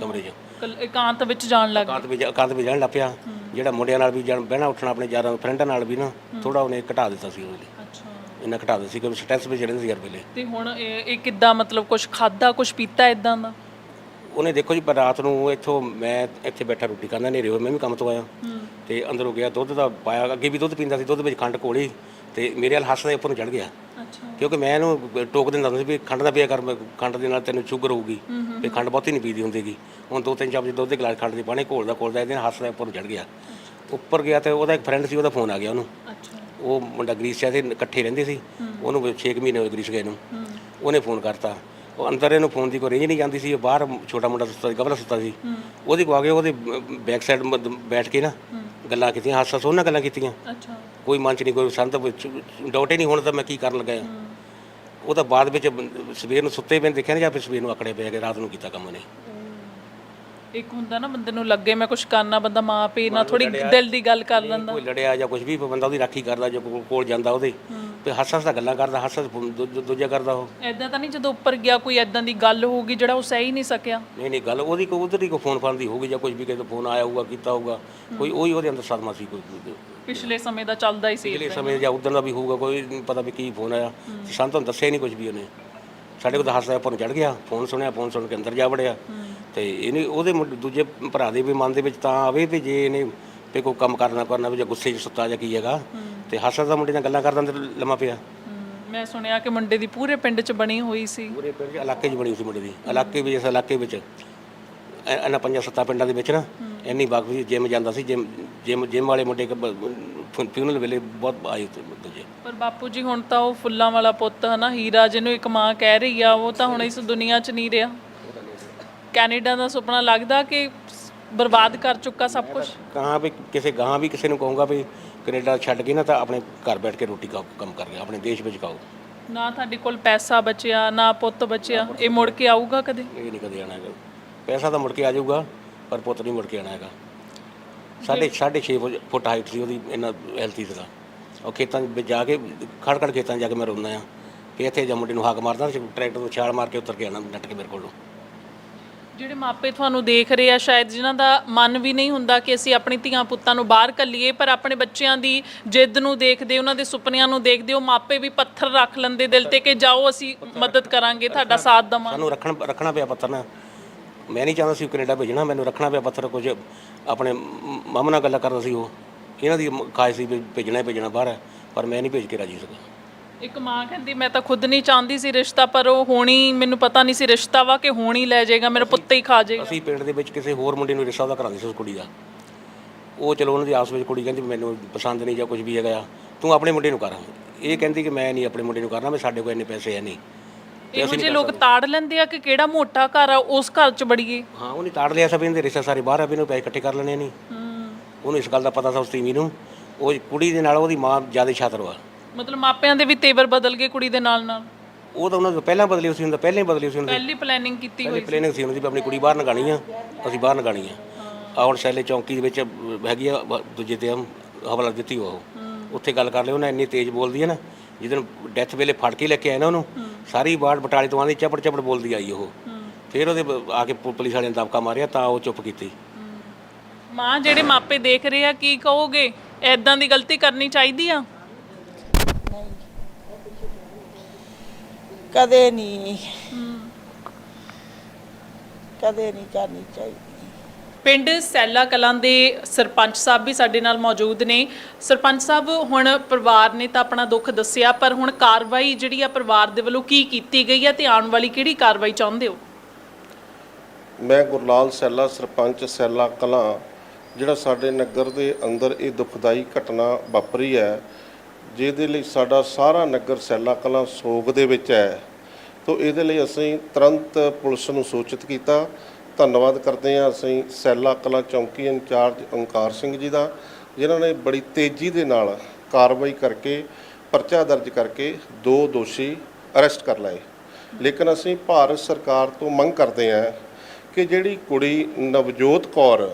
ਕਮਰੇ 'ਚ। ਕੱਲ- ਇਕਾਂਤ ਵਿੱਚ ਜਾਣ ਲੱਗ ਕਾਂਤ ਵੀ ਜਾ- ਕਾਂਤ ਵੀ ਜਾਣ ਲੱਗ ਪਿਆ। ਜਿਹੜਾ ਮੁੰਡਿਆਂ ਨਾਲ ਵੀ ਜਾਣ ਬਹਿਣਾ ਉੱਠਣਾ ਆਪਣੇ ਯਾਰਾਂ ਫਰੈਂਡਾਂ ਨਾਲ ਵੀ ਨਾ ਥੋੜਾ ਉਹਨੇ ਘਟਾ ਦਿੱਤਾ ਸੀ ਉਹਦੇ ਅੱਛਾ। ਇੰਨਾ ਘਟਾ ਦਿੱਤਾ ਸੀ ਕਿ ਸਟ੍ਰੈਸ ਵਿੱਚ ਰਹਿੰਦੇ ਸੀ ਹਰ ਵੇਲੇ। ਤੇ ਹੁਣ ਇਹ ਇਹ ਕਿੱਦਾਂ ਮਤਲਬ ਕੁਝ ਖਾਦਾ ਕੁਝ ਪੀਤਾ ਇਦਾਂ ਦਾ? ਉਹਨੇ ਦੇਖੋ ਜੀ ਪਰ ਰਾਤ ਨੂੰ ਇੱਥੋਂ ਮੈਂ ਇੱਥੇ ਬੈਠਾ ਰੋਟੀ ਖਾਂਦਾ ਨੇਰੇ ਹੋਏ ਮੈਂ ਵੀ ਕੰਮ ਤੋਂ ਆਇਆ। ਤੇ ਅੰਦਰੋਂ ਗਿਆ ਦੁੱਧ ਦਾ ਪਾਇਆ ਅੱਗੇ ਵੀ ਦੁੱਧ ਪੀਂਦਾ ਸੀ ਦੁੱਧ ਵਿੱਚ ਖੰਡ ਘੋਲੀ। ਤੇ ਮੇਰੇ ਨਾਲ ਹੱਸਦਾ ਉੱਪਰ ਨੂੰ ਚੜ ਗਿਆ। ਅੱਛਾ। ਕਿਉਂਕਿ ਮੈਂ ਇਹਨੂੰ ਟੋਕ ਦਿੰਦਾ ਹੁੰਦਾ ਸੀ ਵੀ ਖੰਡ ਦਾ ਪਿਆ ਕਰ ਮੈਂ ਖੰਡ ਦੇ ਨਾਲ ਤੈਨੂੰ ਸ਼ੂਗਰ ਹੋਊਗੀ। ਤੇ ਖੰਡ ਬਹੁਤੀ ਨਹੀਂ ਪੀਦੀ ਹੁੰਦੀਗੀ ਹੁਣ ਦੋ ਤਿੰਨ ਚਮਚ ਦੁੱਧ ਦੇ ਗਲਾਸ ਖੰਡ ਦੇ ਪਾਣੀ ਘੋਲਦਾ ਘੋਲਦਾ ਇਹਦੇ ਨਾਲ ਹੱਸਦਾ ਉੱਪਰ ਨੂੰ ਚੜ ਗਿਆ। ਉੱਪਰ ਗਿਆ ਤੇ ਉਹਦਾ ਇੱਕ ਫਰੈਂਡ ਸੀ ਉਹਦਾ ਫੋਨ ਆ ਗਿਆ ਉਹਨੂੰ। ਅੱਛਾ। ਉਹ ਮੁੰਡਾ ਗਰੀਸ ਚ ਤੇ ਇਕੱਠੇ ਰਹਿੰਦੇ ਸੀ। ਉਹਨੂੰ 6 ਮਹੀਨੇ ਹੋਏ ਗਰੀਸ ਗਏ ਨੂੰ। ਉਹਨੇ ਫੋਨ ਕਰਤਾ। ਉਹ ਅੰਦਰ ਇਹਨੂੰ ਫੋਨ ਦੀ ਕੋਈ ਰੇਂਜ ਨਹੀਂ ਜਾਂਦੀ ਸੀ। ਉਹ ਬਾਹਰ ਛੋਟਾ ਮੁੰਡਾ ਸੁੱਤਾ ਸੀ ਗਬਲਾ ਸੁੱਤਾ ਸੀ। ਉਹਦੇ ਕੋ ਆ ਕੇ ਉਹਦੇ ਬੈਕ ਸਾਈਡ ਬੈਠ ਕੇ ਨਾ ਗੱਲਾਂ ਕੀਤੀਆਂ ਹਾਸਾ ਸੋਨਾ ਗੱਲਾਂ ਕੀਤੀਆਂ। ਅੱਛਾ। ਕੋਈ ਮਨ ਚ ਨਹੀਂ ਕੋਈ ਸੰਤ ਡਾਊਟ ਹੀ ਨਹੀਂ ਹੁਣ ਤਾਂ ਮੈਂ ਕੀ ਕਰਨ ਲੱਗਾ ਆ ਉਹ ਤਾਂ ਬਾਅਦ ਵਿੱਚ ਸਵੇਰ ਨੂੰ ਸੁੱਤੇ ਪਏ ਦੇਖਿਆ ਨਾ ਜਾਂ ਫਿਰ ਸਵੇਰ ਨੂੰ ਆਕੜੇ ਪੈ ਗਏ ਰਾਤ ਨੂੰ ਕੀਤਾ ਕੰਮ ਨੇ ਇੱਕ ਹੁੰਦਾ ਨਾ ਬੰਦੇ ਨੂੰ ਲੱਗੇ ਮੈਂ ਕੁਝ ਕਰਨਾ ਬੰਦਾ ਮਾਂ ਪੇ ਨਾਲ ਥੋੜੀ ਦਿਲ ਦੀ ਗੱਲ ਕਰ ਲੈਂਦਾ। ਕੋਈ ਲੜਿਆ ਜਾਂ ਕੁਝ ਵੀ ਬੰਦਾ ਉਹਦੀ ਰਾਖੀ ਕਰਦਾ ਜਾਂ ਕੋਲ- ਜਾਂਦਾ ਉਹਦੇ। ਤੇ ਹੱਸ ਹੱਸ ਦਾ ਗੱਲਾਂ ਕਰਦਾ ਹੱਸ ਦੂਜਾ ਕਰਦਾ ਉਹ। ਐਦਾਂ ਤਾਂ ਨਹੀਂ ਜਦੋਂ ਉੱਪਰ ਗਿਆ ਕੋਈ ਐਦਾਂ ਦੀ ਗੱਲ ਹੋਊਗੀ ਜਿਹੜਾ ਉਹ ਸਹਿ ਨਹੀਂ ਸਕਿਆ। ਨਹੀਂ ਨਹੀਂ ਗੱਲ ਉਹਦੀ ਕੋਈ ਉਧਰ ਹੀ ਕੋਈ ਫੋਨ ਫਾਨ ਦੀ ਹੋਊਗੀ ਜਾਂ ਕੁਝ ਵੀ ਕਿਸੇ ਫੋਨ ਆਇਆ ਹੋਊਗਾ ਕੀਤਾ ਹੋਊਗਾ। ਕੋਈ ਉਹੀ ਉਹਦੇ ਅੰਦਰ ਸਦਮਾ ਸੀ ਕੋਈ ਪਿਛਲੇ ਸਮੇਂ ਦਾ ਚੱਲਦਾ ਹੀ ਸੀ ਪਿਛਲੇ ਸਮੇਂ ਜਾਂ ਉਦੋਂ ਦਾ ਵੀ ਹੋਊਗਾ ਕੋਈ ਪਤਾ ਵੀ ਕੀ ਫੋਨ ਆਇਆ। ਸਾਨੂੰ ਤਾਂ ਦੱਸਿਆ ਨਹੀਂ ਕੁਝ ਵੀ ਉਹਨੇ। ਸਾਡੇ ਕੋਲ ਤਾਂ ਹੱਸਦਾ ਚੜ ਗਿਆ ਫੋਨ ਸੁਣਿਆ ਫੋਨ ਸੁਣ ਕੇ ਅੰਦਰ ਜਾ ਵੜਿਆ। ਤੇ ਇਹਨੇ ਉਹਦੇ ਮੁੰਡੇ- ਦੂਜੇ ਭਰਾ ਦੇ ਵੀ ਮਨ ਦੇ ਵਿੱਚ ਤਾਂ ਆਵੇ ਵੀ ਜੇ ਇਹਨੇ ਵੀ ਕੋਈ ਕੰਮ ਕਰਨਾ ਕਰਨਾ ਵੀ ਜਾਂ ਗੁੱਸੇ 'ਚ ਸੁੱਤਾ ਜਾਂ ਕੀ ਹੈਗਾ ਤੇ ਹੱਸਦਾ ਤਾਂ ਮੁੰਡੇ ਨਾਲ ਗੱਲਾਂ ਕਰਦਾ ਅੰਦਰ ਲੰਮਾ ਪਿਆ। ਹਮ, ਮੈਂ ਸੁਣਿਆ ਕਿ ਮੁੰਡੇ ਦੀ ਪੂਰੇ ਪਿੰਡ 'ਚ ਬਣੀ ਹੋਈ ਸੀ। ਪੂਰੇ ਪਿੰਡ 'ਚ ਇਲਾਕੇ 'ਚ ਬਣੀ ਸੀ ਮੁੰਡੇ ਦੀ। ਇਲਾਕੇ ਵਿੱਚ ਇਸ ਇਲਾਕੇ ਵਿੱਚ। ਇਹ- ਇਹਨਾਂ ਪੰਜਾਂ ਸੱਤਾਂ ਪਿੰਡਾਂ ਦੇ ਵਿੱਚ ਨਾ ਇੰਨੀ ਸੀ ਜਿਮ ਜਾਂਦਾ ਸੀ ਜਿਮ ਜਿਮ ਜਿਮ ਵਾਲੇ ਮੁੰਡੇ ਫਿਊਨਲ ਵੇਲੇ ਬਹੁਤ ਆਏ ਤੇ ਦੂਜੇ ਪਰ ਬਾਪੂ ਜੀ ਹੁਣ ਤਾਂ ਉਹ ਫੁੱਲਾਂ ਵਾਲਾ ਪੁੱਤ ਹਨਾ ਹੀਰਾ ਜਿਹਨੂੰ ਇੱਕ ਮਾਂ ਕਹਿ ਰਹੀ ਆ ਉਹ ਤਾਂ ਹੁਣ ਇਸ ਦੁਨੀਆ 'ਚ ਨਹੀਂ ਰਿਹਾ। ਕੈਨੇਡਾ ਦਾ ਸੁਪਨਾ ਲੱਗਦਾ ਕਿ ਬਰਬਾਦ ਕਰ ਚੁੱਕਾ ਸਭ ਕੁਝ ਕਹਾਂ ਵੀ ਕਿਸੇ ਗਾਂ ਵੀ ਕਿਸੇ ਨੂੰ ਕਹੂੰਗਾ ਵੀ ਕੈਨੇਡਾ ਛੱਡ ਕੇ ਨਾ ਤਾਂ ਆਪਣੇ ਘਰ ਬੈਠ ਕੇ ਰੋਟੀ ਖਾਓ ਕੰਮ ਕਰ ਗਿਆ ਆਪਣੇ ਦੇਸ਼ ਵਿੱਚ ਖਾਓ। ਨਾ ਤੁਹਾਡੇ ਕੋਲ ਪੈਸਾ ਬਚਿਆ ਨਾ ਪੁੱਤ ਬਚਿਆ ਇਹ ਮੁੜ ਕੇ ਆਊਗਾ ਕਦੇ? ਇਹ ਨਹੀਂ ਕਦੇ ਆਣਾ ਹੈਗਾ। ਪੈਸਾ ਤਾਂ ਮੁੜ ਕੇ ਆ ਜਾਊਗਾ ਪਰ ਪੁੱਤ ਨਹੀਂ ਮੁੜ ਕੇ ਆਣਾ ਹੈਗਾ। ਸਾਢੇ ਸਾਢੇ ਛੇ ਫੁੱਟ- ਫੁੱਟ ਹਾਈਟ ਸੀ ਉਹਦੀ ਇੰਨਾ ਹੈਲਥੀ ਸੀਗਾ ਉਹ ਖੇਤਾਂ ਵਿੱਚ ਜਾ ਕੇ ਖੜ ਖੜ ਖੇਤਾਂ ਜਾ ਕੇ ਮੈਂ ਰੋਂਦਾ ਆ ਕਿ ਇੱਥੇ ਜਾਂ ਮੁੰਡੇ ਨੂੰ ਹਾਕ ਮਾਰਦਾ ਟਰੈਕਟਰ ਤੋਂ ਛਾਲ ਮਾਰ ਕੇ ਉਤਰ ਕੇ ਆਣਾ ਨੱਟ ਕੇ ਮੇਰੇ ਕੋਲੋਂ। ਜਿਹੜੇ ਮਾਪੇ ਤੁਹਾਨੂੰ ਦੇਖ ਰਹੇ ਆ, ਸ਼ਾਇਦ ਜਿਨ੍ਹਾਂ ਦਾ ਮਨ ਵੀ ਨਹੀਂ ਹੁੰਦਾ ਕਿ ਅਸੀਂ ਆਪਣੀ ਧੀਆਂ ਪੁੱਤਾਂ ਨੂੰ ਬਾਹਰ ਕੱਲੀਏ ਪਰ ਆਪਣੇ ਬੱਚਿਆਂ ਦੀ ਜਿੱਦ ਨੂੰ ਦੇਖਦੇ, ਉਹਨਾਂ ਦੇ ਸੁਪਨਿਆਂ ਨੂੰ ਦੇਖਦੇ, ਉਹ ਮਾਪੇ ਵੀ ਪੱਥਰ ਰੱਖ ਲੈਂਦੇ ਦਿਲ ਤੇ ਕਿ ਜਾਓ, ਅਸੀਂ ਮਦਦ ਕਰਾਂਗੇ, ਤੁਹਾਡਾ ਸਾਥ ਦਵਾਂਗੇ। ਸਾਨੂੰ ਰੱਖਣ, ਰੱਖਣਾ ਪਿਆ ਪੱਤਰ ਨਾ। ਮੈਂ ਨਹੀਂ ਚਾਹੁੰਦਾ ਸੀ ਕੈਨੇਡਾ ਭੇਜਣਾ, ਮੈਨੂੰ ਰੱਖਣਾ ਪਿਆ ਪੱਥਰ, ਕੁਝ ਆਪਣੇ ਮਾਮਾ ਨਾਲ ਗੱਲਾਂ ਕਰਦਾ ਸੀ ਉਹ। ਇਹਨਾਂ ਦੀ ਖਾਇ ਸੀ ਵੀ ਭੇਜਣਾ ਹੀ ਭੇਜਣਾ ਬਾਹਰ, ਪਰ ਮੈਂ ਨਹੀਂ ਭੇਜ ਕੇ ਰਾਜੀ ਸੀਗਾ ਇੱਕ ਮਾਂ ਕਹਿੰਦੀ ਮੈਂ ਤਾਂ ਖੁਦ ਨਹੀਂ ਚਾਹੁੰਦੀ ਸੀ ਰਿਸ਼ਤਾ ਪਰ ਉਹ ਹੋਣੀ ਮੈਨੂੰ ਪਤਾ ਨਹੀਂ ਸੀ ਰਿਸ਼ਤਾ ਵਾ ਕਿ ਹੋਣੀ ਲੈ ਜਾਏਗਾ ਮੇਰਾ ਪੁੱਤ ਹੀ ਖਾ ਜਾਏਗਾ। ਅਸੀਂ ਪਿੰਡ ਦੇ ਵਿੱਚ ਕਿਸੇ ਹੋਰ ਮੁੰਡੇ ਨੂੰ ਰਿਸ਼ਤਾ ਉਹਦਾ ਕਰਾਉਂਦੇ ਸੀ ਉਸ ਕੁੜੀ ਦਾ। ਉਹ ਚਲੋ ਉਹਨਾਂ ਦੀ ਆਪਸ ਵਿੱਚ ਕੁੜੀ ਕਹਿੰਦੀ ਮੈਨੂੰ ਪਸੰਦ ਨਹੀਂ ਜਾਂ ਕੁਝ ਵੀ ਹੈਗਾ ਆ ਤੂੰ ਆਪਣੇ ਮੁੰਡੇ ਨੂੰ ਕਰ। ਇਹ ਕਹਿੰਦੀ ਕਿ ਮੈਂ ਨਹੀਂ ਆਪਣੇ ਮੁੰਡੇ ਨੂੰ ਕਰਨਾ ਮੈਂ ਸਾਡੇ ਕੋਲ ਇੰਨੇ ਪੈਸੇ ਹੈ ਨਹੀਂ। ਇਹੋ ਜਿਹੇ ਲੋਕ ਤਾੜ ਲੈਂਦੇ ਆ ਕਿ ਕਿਹੜਾ ਮੋਟਾ ਘਰ ਆ ਉਸ ਘਰ 'ਚ ਬੜੀਏ। ਹਾਂ ਉਹਨੇ ਤਾੜ ਲਿਆ ਸਭ ਇਹਦੇ ਰਿਸ਼ਤੇ ਸਾਰੇ ਬਾਹਰ ਆ ਵੀ ਇਹਨੂੰ ਪੈਸੇ ਇਕੱਠੇ ਕਰ ਲੈਣੇ ਨਹੀਂ। ਉਹਨੂੰ ਇਸ ਗੱਲ ਦਾ ਪਤਾ ਸੀ ਉਸ ਤੀਵੀਂ ਨੂੰ। ਉਹ ਕੁੜੀ ਦੇ ਨਾਲ ਉਹਦੀ ਮਾਂ ਜ਼ਿਆਦਾ ਛਾਤਰ ਵਾ। ਮਤਲਬ ਮਾਪਿਆਂ ਦੇ ਵੀ ਤੇਵਰ ਬਦਲ ਗਏ ਕੁੜੀ ਦੇ ਨਾਲ ਨਾਲ? ਉਹ ਤਾਂ ਉਹਨਾਂ ਤੋਂ ਪਹਿਲਾਂ ਬਦਲੀ ਸੀ ਹੁੰਦਾ ਪਹਿਲਾਂ ਹੀ ਬਦਲੀ ਸੀ ਉਹਨਾਂ ਦੀ। ਪਹਿਲੀ ਪਲੈਨਿੰਗ ਕੀਤੀ ਪਹਿਲੀ ਪਲੈਨਿੰਗ ਸੀ। ਉਹਨਾਂ ਦੀ ਵੀ ਆਪਣੀ ਕੁੜੀ ਬਾਹਰ ਨਗਾਣੀ ਆ ਅਸੀਂ ਬਾਹਰ ਨਗਾਣੀ ਆ। ਆ ਹੁਣ ਸ਼ੈਲੇ ਚੌਂਕੀ ਦੇ ਵਿੱਚ ਹੈਗੀ ਆ ਬ- ਦੂਜੇ ਤੇ ਹਮ ਹਵਾਲਾ ਦਿੱਤੀ ਉਹ। ਉੱਥੇ ਗੱਲ ਕਰ ਲਿਓ ਉਹਨਾਂ ਇੰਨੀ ਤੇਜ਼ ਬੋਲਦੀ ਹੈ ਨਾ ਜਿਹਦਨ ਡੈਥ ਵੇਲੇ ਫੜ ਕੇ ਲੈ ਕੇ ਆਏ ਨਾ ਉਹਨੂੰ ਸਾਰੀ ਬਾੜ ਬਟਾਲੇ ਤੋਂ ਆਂਦੀ ਚਪੜ ਚਪੜ ਬੋਲਦੀ ਆਈ ਉਹ। ਫਿਰ ਉਹਦੇ ਬ- ਆ ਕੇ ਪੁ- ਪੁਲਿਸ ਵਾਲਿਆਂ ਨੇ ਦਬਕਾ ਮਾਰਿਆ ਤਾਂ ਉਹ ਚੁੱਪ ਕੀਤੀ। ਮਾਂ ਜਿਹੜੇ ਮਾਪੇ ਦੇਖ ਰਹੇ ਆ ਕੀ ਕਹੋਗੇ? ਐਦਾਂ ਦੀ ਗਲਤੀ ਕਰਨੀ ਚਾਹੀਦੀ ਆ? ਕਦੇ ਨਹੀਂ। ਕਦੇ ਨਹੀਂ ਕਰਨੀ ਚਾਹੀਦੀ। ਪਿੰਡ ਸੈਲਾ ਕਲਾਂ ਦੇ ਸਰਪੰਚ ਸਾਹਿਬ ਵੀ ਸਾਡੇ ਨਾਲ ਮੌਜੂਦ ਨੇ। ਸਰਪੰਚ ਸਾਹਿਬ ਹੁਣ ਪਰਿਵਾਰ ਨੇ ਤਾਂ ਆਪਣਾ ਦੁੱਖ ਦੱਸਿਆ ਪਰ ਹੁਣ ਕਾਰਵਾਈ ਜਿਹੜੀ ਆ ਪਰਿਵਾਰ ਦੇ ਵੱਲੋਂ ਕੀ ਕੀਤੀ ਗਈ ਆ ਤੇ ਆਉਣ ਵਾਲੀ ਕਿਹੜੀ ਕਾਰਵਾਈ ਚਾਹੁੰਦੇ ਹੋ? ਮੈਂ ਗੁਰਲਾਲ ਸੈਲਾ ਸਰਪੰਚ ਸੈਲਾ ਕਲਾਂ ਜਿਹੜਾ ਸਾਡੇ ਨਗਰ ਦੇ ਅੰਦਰ ਇਹ ਦੁਖਦਾਈ ਘਟਨਾ ਵਾਪਰੀ ਹੈ ਜਿਹਦੇ ਲਈ ਸਾਡਾ ਸਾਰਾ ਨਗਰ ਸੈਲਾ ਕਲਾਂ ਸੋਗ ਦੇ ਵਿੱਚ ਹੈ। ਤੋਂ ਇਹਦੇ ਲਈ ਅਸੀਂ ਤੁਰੰਤ ਪੁਲਿਸ ਨੂੰ ਸੂਚਿਤ ਕੀਤਾ। ਧੰਨਵਾਦ ਕਰਦੇ ਹਾਂ ਅਸੀਂ ਸੈਲਾ ਕਲਾਂ ਚੌਂਕੀ ਇੰਚਾਰਜ ਓਂਕਾਰ ਸਿੰਘ ਜੀ ਦਾ, ਜਿਨ੍ਹਾਂ ਨੇ ਬੜੀ ਤੇਜ਼ੀ ਦੇ ਨਾਲ ਕਾਰਵਾਈ ਕਰਕੇ, ਪਰਚਾ ਦਰਜ ਕਰਕੇ ਦੋ ਦੋਸ਼ੀ ਅਰੈਸਟ ਕਰ ਲਏ। ਲੇਕਿਨ ਅਸੀਂ ਭਾਰਤ ਸਰਕਾਰ ਤੋਂ ਮੰਗ ਕਰਦੇ ਹਾਂ ਕਿ ਜਿਹੜੀ ਕੁੜੀ ਨਵਜੋਤ ਕੌਰ,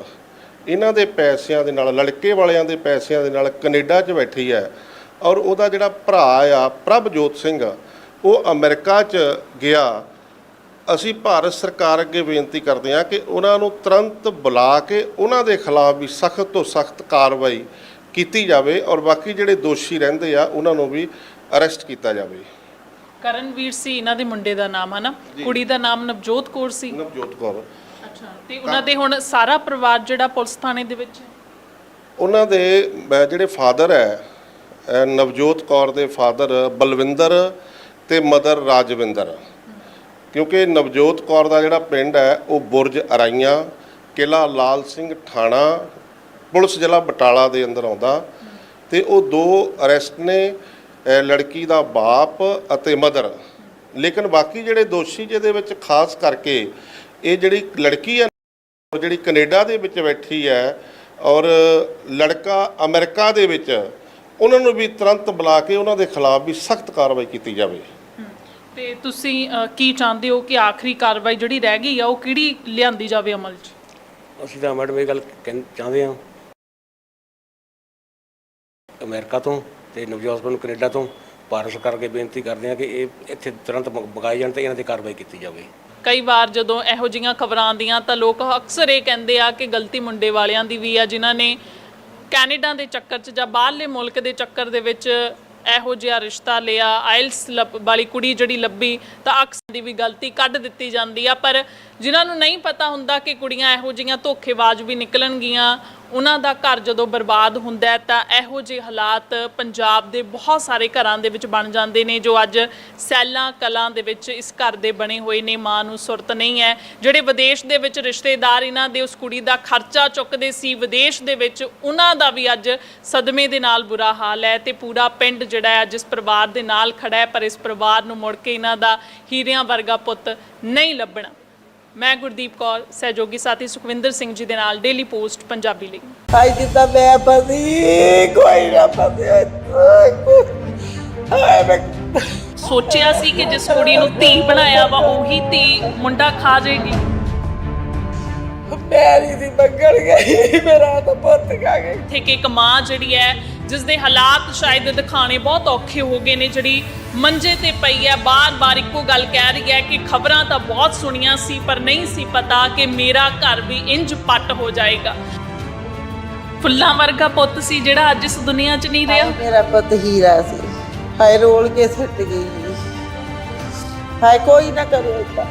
ਇਹਨਾਂ ਦੇ ਪੈਸਿਆਂ ਦੇ ਨਾਲ, ਲੜਕੇ ਵਾਲਿਆਂ ਦੇ ਪੈਸਿਆਂ ਦੇ ਨਾਲ ਕੈਨੇਡਾ 'ਚ ਬੈਠੀ ਹੈ ਔਰ ਉਹਦਾ ਜਿਹੜਾ ਭਰਾ ਆ ਪ੍ਰਭਜੋਤ ਸਿੰਘ ਉਹ ਅਮਰੀਕਾ 'ਚ ਗਿਆ। ਅਸੀਂ ਭਾਰਤ ਸਰਕਾਰ ਅੱਗੇ ਬੇਨਤੀ ਕਰਦੇ ਹਾਂ ਕਿ ਉਹਨਾਂ ਨੂੰ ਤੁਰੰਤ ਬੁਲਾ ਕੇ ਉਹਨਾਂ ਦੇ ਖਿਲਾਫ ਵੀ ਸਖਤ ਤੋਂ ਸਖਤ ਕਾਰਵਾਈ ਕੀਤੀ ਜਾਵੇ ਔਰ ਬਾਕੀ ਜਿਹੜੇ ਦੋਸ਼ੀ ਰਹਿੰਦੇ ਆ ਉਹਨਾਂ ਨੂੰ ਵੀ ਅਰੈਸਟ ਕੀਤਾ ਜਾਵੇ। ਕਰਨਵੀਰ ਸੀ ਇਹਨਾਂ ਦੇ ਮੁੰਡੇ ਦਾ ਨਾਮ ਹੈ ਨਾ ਕੁੜੀ ਦਾ ਨਾਮ ਨਵਜੋਤ ਕੌਰ ਸੀ। ਨਵਜੋਤ ਕੌਰ। ਅੱਛਾ ਤੇ ਉਹਨਾਂ ਦੇ ਹੁਣ ਸਾਰਾ ਪਰਿਵਾਰ ਜਿਹੜਾ ਪੁਲਿਸ ਥਾਣੇ ਦੇ ਵਿੱਚ ਹੈ? ਉਹਨਾਂ ਦੇ ਜਿਹੜੇ ਫਾਦਰ ਹੈ ਨਵਜੋਤ ਕੌਰ ਦੇ ਫਾਦਰ ਬਲਵਿੰਦਰ ਤੇ ਮਦਰ ਰਾਜਵਿੰਦਰ। ਕਿਉਂਕਿ ਨਵਜੋਤ ਕੌਰ ਦਾ ਜਿਹੜਾ ਪਿੰਡ ਹੈ, ਉਹ ਬੁਰਜ ਅਰਾਈਆਂ ਕਿਲਾ ਲਾਲ ਸਿੰਘ ਥਾਣਾ ਪੁਲਿਸ ਜ਼ਿਲ੍ਹਾ ਬਟਾਲਾ ਦੇ ਅੰਦਰ ਆਉਂਦਾ ਤੇ ਉਹ ਦੋ ਅਰੈਸਟ ਨੇ ਲੜਕੀ ਦਾ ਬਾਪ ਅਤੇ ਮਦਰ। ਲੇਕਿਨ ਬਾਕੀ ਜਿਹੜੇ ਦੋਸ਼ੀ ਜਿਹਦੇ ਵਿੱਚ ਖਾਸ ਕਰਕੇ ਇਹ ਜਿਹੜੀ ਲੜਕੀ ਹੈ ਔਰ ਜਿਹੜੀ ਕੈਨੇਡਾ ਦੇ ਵਿੱਚ ਬੈਠੀ ਹੈ ਔਰ ਲੜਕਾ ਅਮਰੀਕਾ ਦੇ ਵਿੱਚ ਉਹਨਾਂ ਨੂੰ ਵੀ ਤੁਰੰਤ ਬੁਲਾ ਕੇ ਉਹਨਾਂ ਦੇ ਖਿਲਾਫ ਵੀ ਸਖਤ ਕਾਰਵਾਈ ਕੀਤੀ ਜਾਵੇ। ਤੇ ਤੁਸੀਂ ਅ, ਕੀ ਚਾਹੁੰਦੇ ਹੋ ਕਿ ਆਖਰੀ ਕਾਰਵਾਈ ਜਿਹੜੀ ਰਹਿ ਗਈ ਆ ਉਹ ਕਿਹੜੀ ਲਿਆਂਦੀ ਜਾਵੇ ਅਮਲ 'ਚ? ਅਸੀਂ ਤਾਂ ਮੈਡਮ ਇਹ ਗੱਲ ਚਾਹੁੰਦੇ ਹਾਂ। ਅਮਰੀਕਾ ਤੋਂ ਤੇ ਨਵਜੋਤ ਨੂੰ ਕੈਨੇਡਾ ਤੋਂ ਭਾਰਤ ਸਰਕਾਰ ਅੱਗੇ ਬੇਨਤੀ ਕਰਦੇ ਹਾਂ ਕਿ ਇਹ ਇੱਥੇ ਤੁਰੰਤ ਮ- ਮਗਾਏ ਜਾਣ ਤੇ ਇਹਨਾਂ ਤੇ ਕਾਰਵਾਈ ਕੀਤੀ ਜਾਵੇ। ਕਈ ਵਾਰ ਜਦੋਂ ਇਹੋ ਜਿਹੀਆਂ ਖਬਰਾਂ ਆਉਂਦੀਆਂ ਤਾਂ ਲੋਕ ਅਕਸਰ ਇਹ ਕਹਿੰਦੇ ਆ ਕਿ ਗਲਤੀ ਮੁੰਡੇ ਵਾਲਿਆਂ ਦੀ ਵੀ ਆ ਜਿਨ੍ਹਾਂ ਨੇ ਕੈਨੇਡਾ ਦੇ ਚੱਕਰ 'ਚ ਜਾਂ ਬਾਹਰਲੇ ਮੁਲਕ ਦੇ ਚੱਕਰ ਦੇ ਵਿੱਚ ਇਹੋ ਜਿਹਾ ਰਿਸ਼ਤਾ ਲਿਆ, ਆਇਲਸ ਵਾਲੀ ਕੁੜੀ ਜਿਹੜੀ ਲੱਭੀ ਤਾਂ ਅਕਸਰ ਦੀ ਵੀ ਗਲਤੀ ਕੱਢ ਦਿੱਤੀ ਜਾਂਦੀ ਆ, ਪਰ ਜਿਨ੍ਹਾਂ ਨੂੰ ਨਹੀਂ ਪਤਾ ਹੁੰਦਾ ਕਿ ਕੁੜੀਆਂ ਇਹੋ ਜਿਹੀਆਂ ਧੋਖੇਬਾਜ਼ ਵੀ ਨਿਕਲਣਗੀਆਂ, ਉਹਨਾਂ ਦਾ ਘਰ ਜਦੋਂ ਬਰਬਾਦ ਹੁੰਦਾ ਹੈ ਤਾਂ ਇਹੋ ਜਿਹੇ ਹਾਲਾਤ ਪੰਜਾਬ ਦੇ ਬਹੁਤ ਸਾਰੇ ਘਰਾਂ ਦੇ ਵਿੱਚ ਬਣ ਜਾਂਦੇ ਨੇ, ਜੋ ਅੱਜ ਸੈਲਾਂ ਕਲਾਂ ਦੇ ਵਿੱਚ ਇਸ ਘਰ ਦੇ ਬਣੇ ਹੋਏ ਨੇ, ਮਾਂ ਨੂੰ ਸੁਰਤ ਨਹੀਂ ਹੈ। ਜਿਹੜੇ ਵਿਦੇਸ਼ ਦੇ ਵਿੱਚ ਰਿਸ਼ਤੇਦਾਰ ਇਹਨਾਂ ਦੇ, ਉਸ ਕੁੜੀ ਦਾ ਖਰਚਾ ਚੁੱਕਦੇ ਸੀ, ਵਿਦੇਸ਼ ਦੇ ਵਿੱਚ ਉਹਨਾਂ ਦਾ ਵੀ ਅੱਜ ਸਦਮੇ ਦੇ ਨਾਲ ਬੁਰਾ ਹਾਲ ਹੈ ਤੇ ਪੂਰਾ ਪਿੰਡ ਜਿਹੜਾ ਹੈ ਜਿਸ ਪਰਿਵਾਰ ਦੇ ਨਾਲ ਖੜਾ ਹੈ, ਪਰ ਇਸ ਪਰਿਵਾਰ ਨੂੰ ਮੁੜ ਕੇ ਇਹਨਾਂ ਦਾ ਹੀਰਿਆਂ ਵਰਗਾ ਪੁੱਤ ਨਹੀਂ ਲੱਭਣਾ। ਮੈਂ ਗੁਰਦੀਪ ਕੌਰ ਸਹਿਯੋਗੀ ਸਾਥੀ ਸੁਖਵਿੰਦਰ ਸਿੰਘ ਜੀ ਦੇ ਨਾਲ ਡੇਲੀ ਪੋਸਟ ਪੰਜਾਬੀ ਲਈ। ਹਾਏ ਜਿੱਦਾਂ ਮੈਂ ਫਸੀ ਕੋਈ ਨਾ ਫਸੇ ਹਾਏ ਮੈਂ ਸੋਚਿਆ ਸੀ ਕਿ ਜਿਸ ਕੁੜੀ ਨੂੰ ਧੀ ਬਣਾਇਆ ਵਾ ਉਹੀ ਧੀ ਮੁੰਡਾ ਖਾ ਜਾਏਗੀ। ਮੈਰੀ ਦੀ ਮੰਗਣ ਗਈ ਮੇਰਾ ਤਾਂ ਪੁੱਤ ਖਾ ਗਈ। ਇੱਥੇ ਕਿ ਇੱਕ ਮਾਂ ਜਿਹੜੀ ਹੈ ਜਿਸ ਦੇ ਹਾਲਾਤ ਸ਼ਾਇਦ ਦਿਖਾਣੇ ਬਹੁਤ ਔਖੇ ਹੋ ਗਏ ਨੇ, ਜਿਹੜੀ ਮੰਜੇ ਤੇ ਪਈ ਹੈ, ਬਾਰ-ਬਾਰ ਇੱਕੋ ਗੱਲ ਕਹਿ ਰਹੀ ਹੈ ਕਿ ਖਬਰਾਂ ਤਾਂ ਬਹੁਤ ਸੁਣੀਆਂ ਸੀ, ਪਰ ਨਹੀਂ ਸੀ ਪਤਾ ਕਿ ਮੇਰਾ ਘਰ ਵੀ ਇੰਜ ਪੱਟ ਹੋ ਜਾਏਗਾ। ਫੁੱਲਾਂ ਵਰਗਾ ਪੁੱਤ ਸੀ ਜਿਹੜਾ ਅੱਜ ਇਸ ਦੁਨੀਆ 'ਚ ਨਹੀਂ ਰਿਹਾ। ਮੇਰਾ ਪੁੱਤ ਹੀਰਾ ਸੀ। ਹਾਏ, ਰੋਲ ਕੇ ਸੱਟ ਗਈ। ਹਾਏ, ਕੋਈ ਨਾ ਕਰੇ ਏਦਾਂ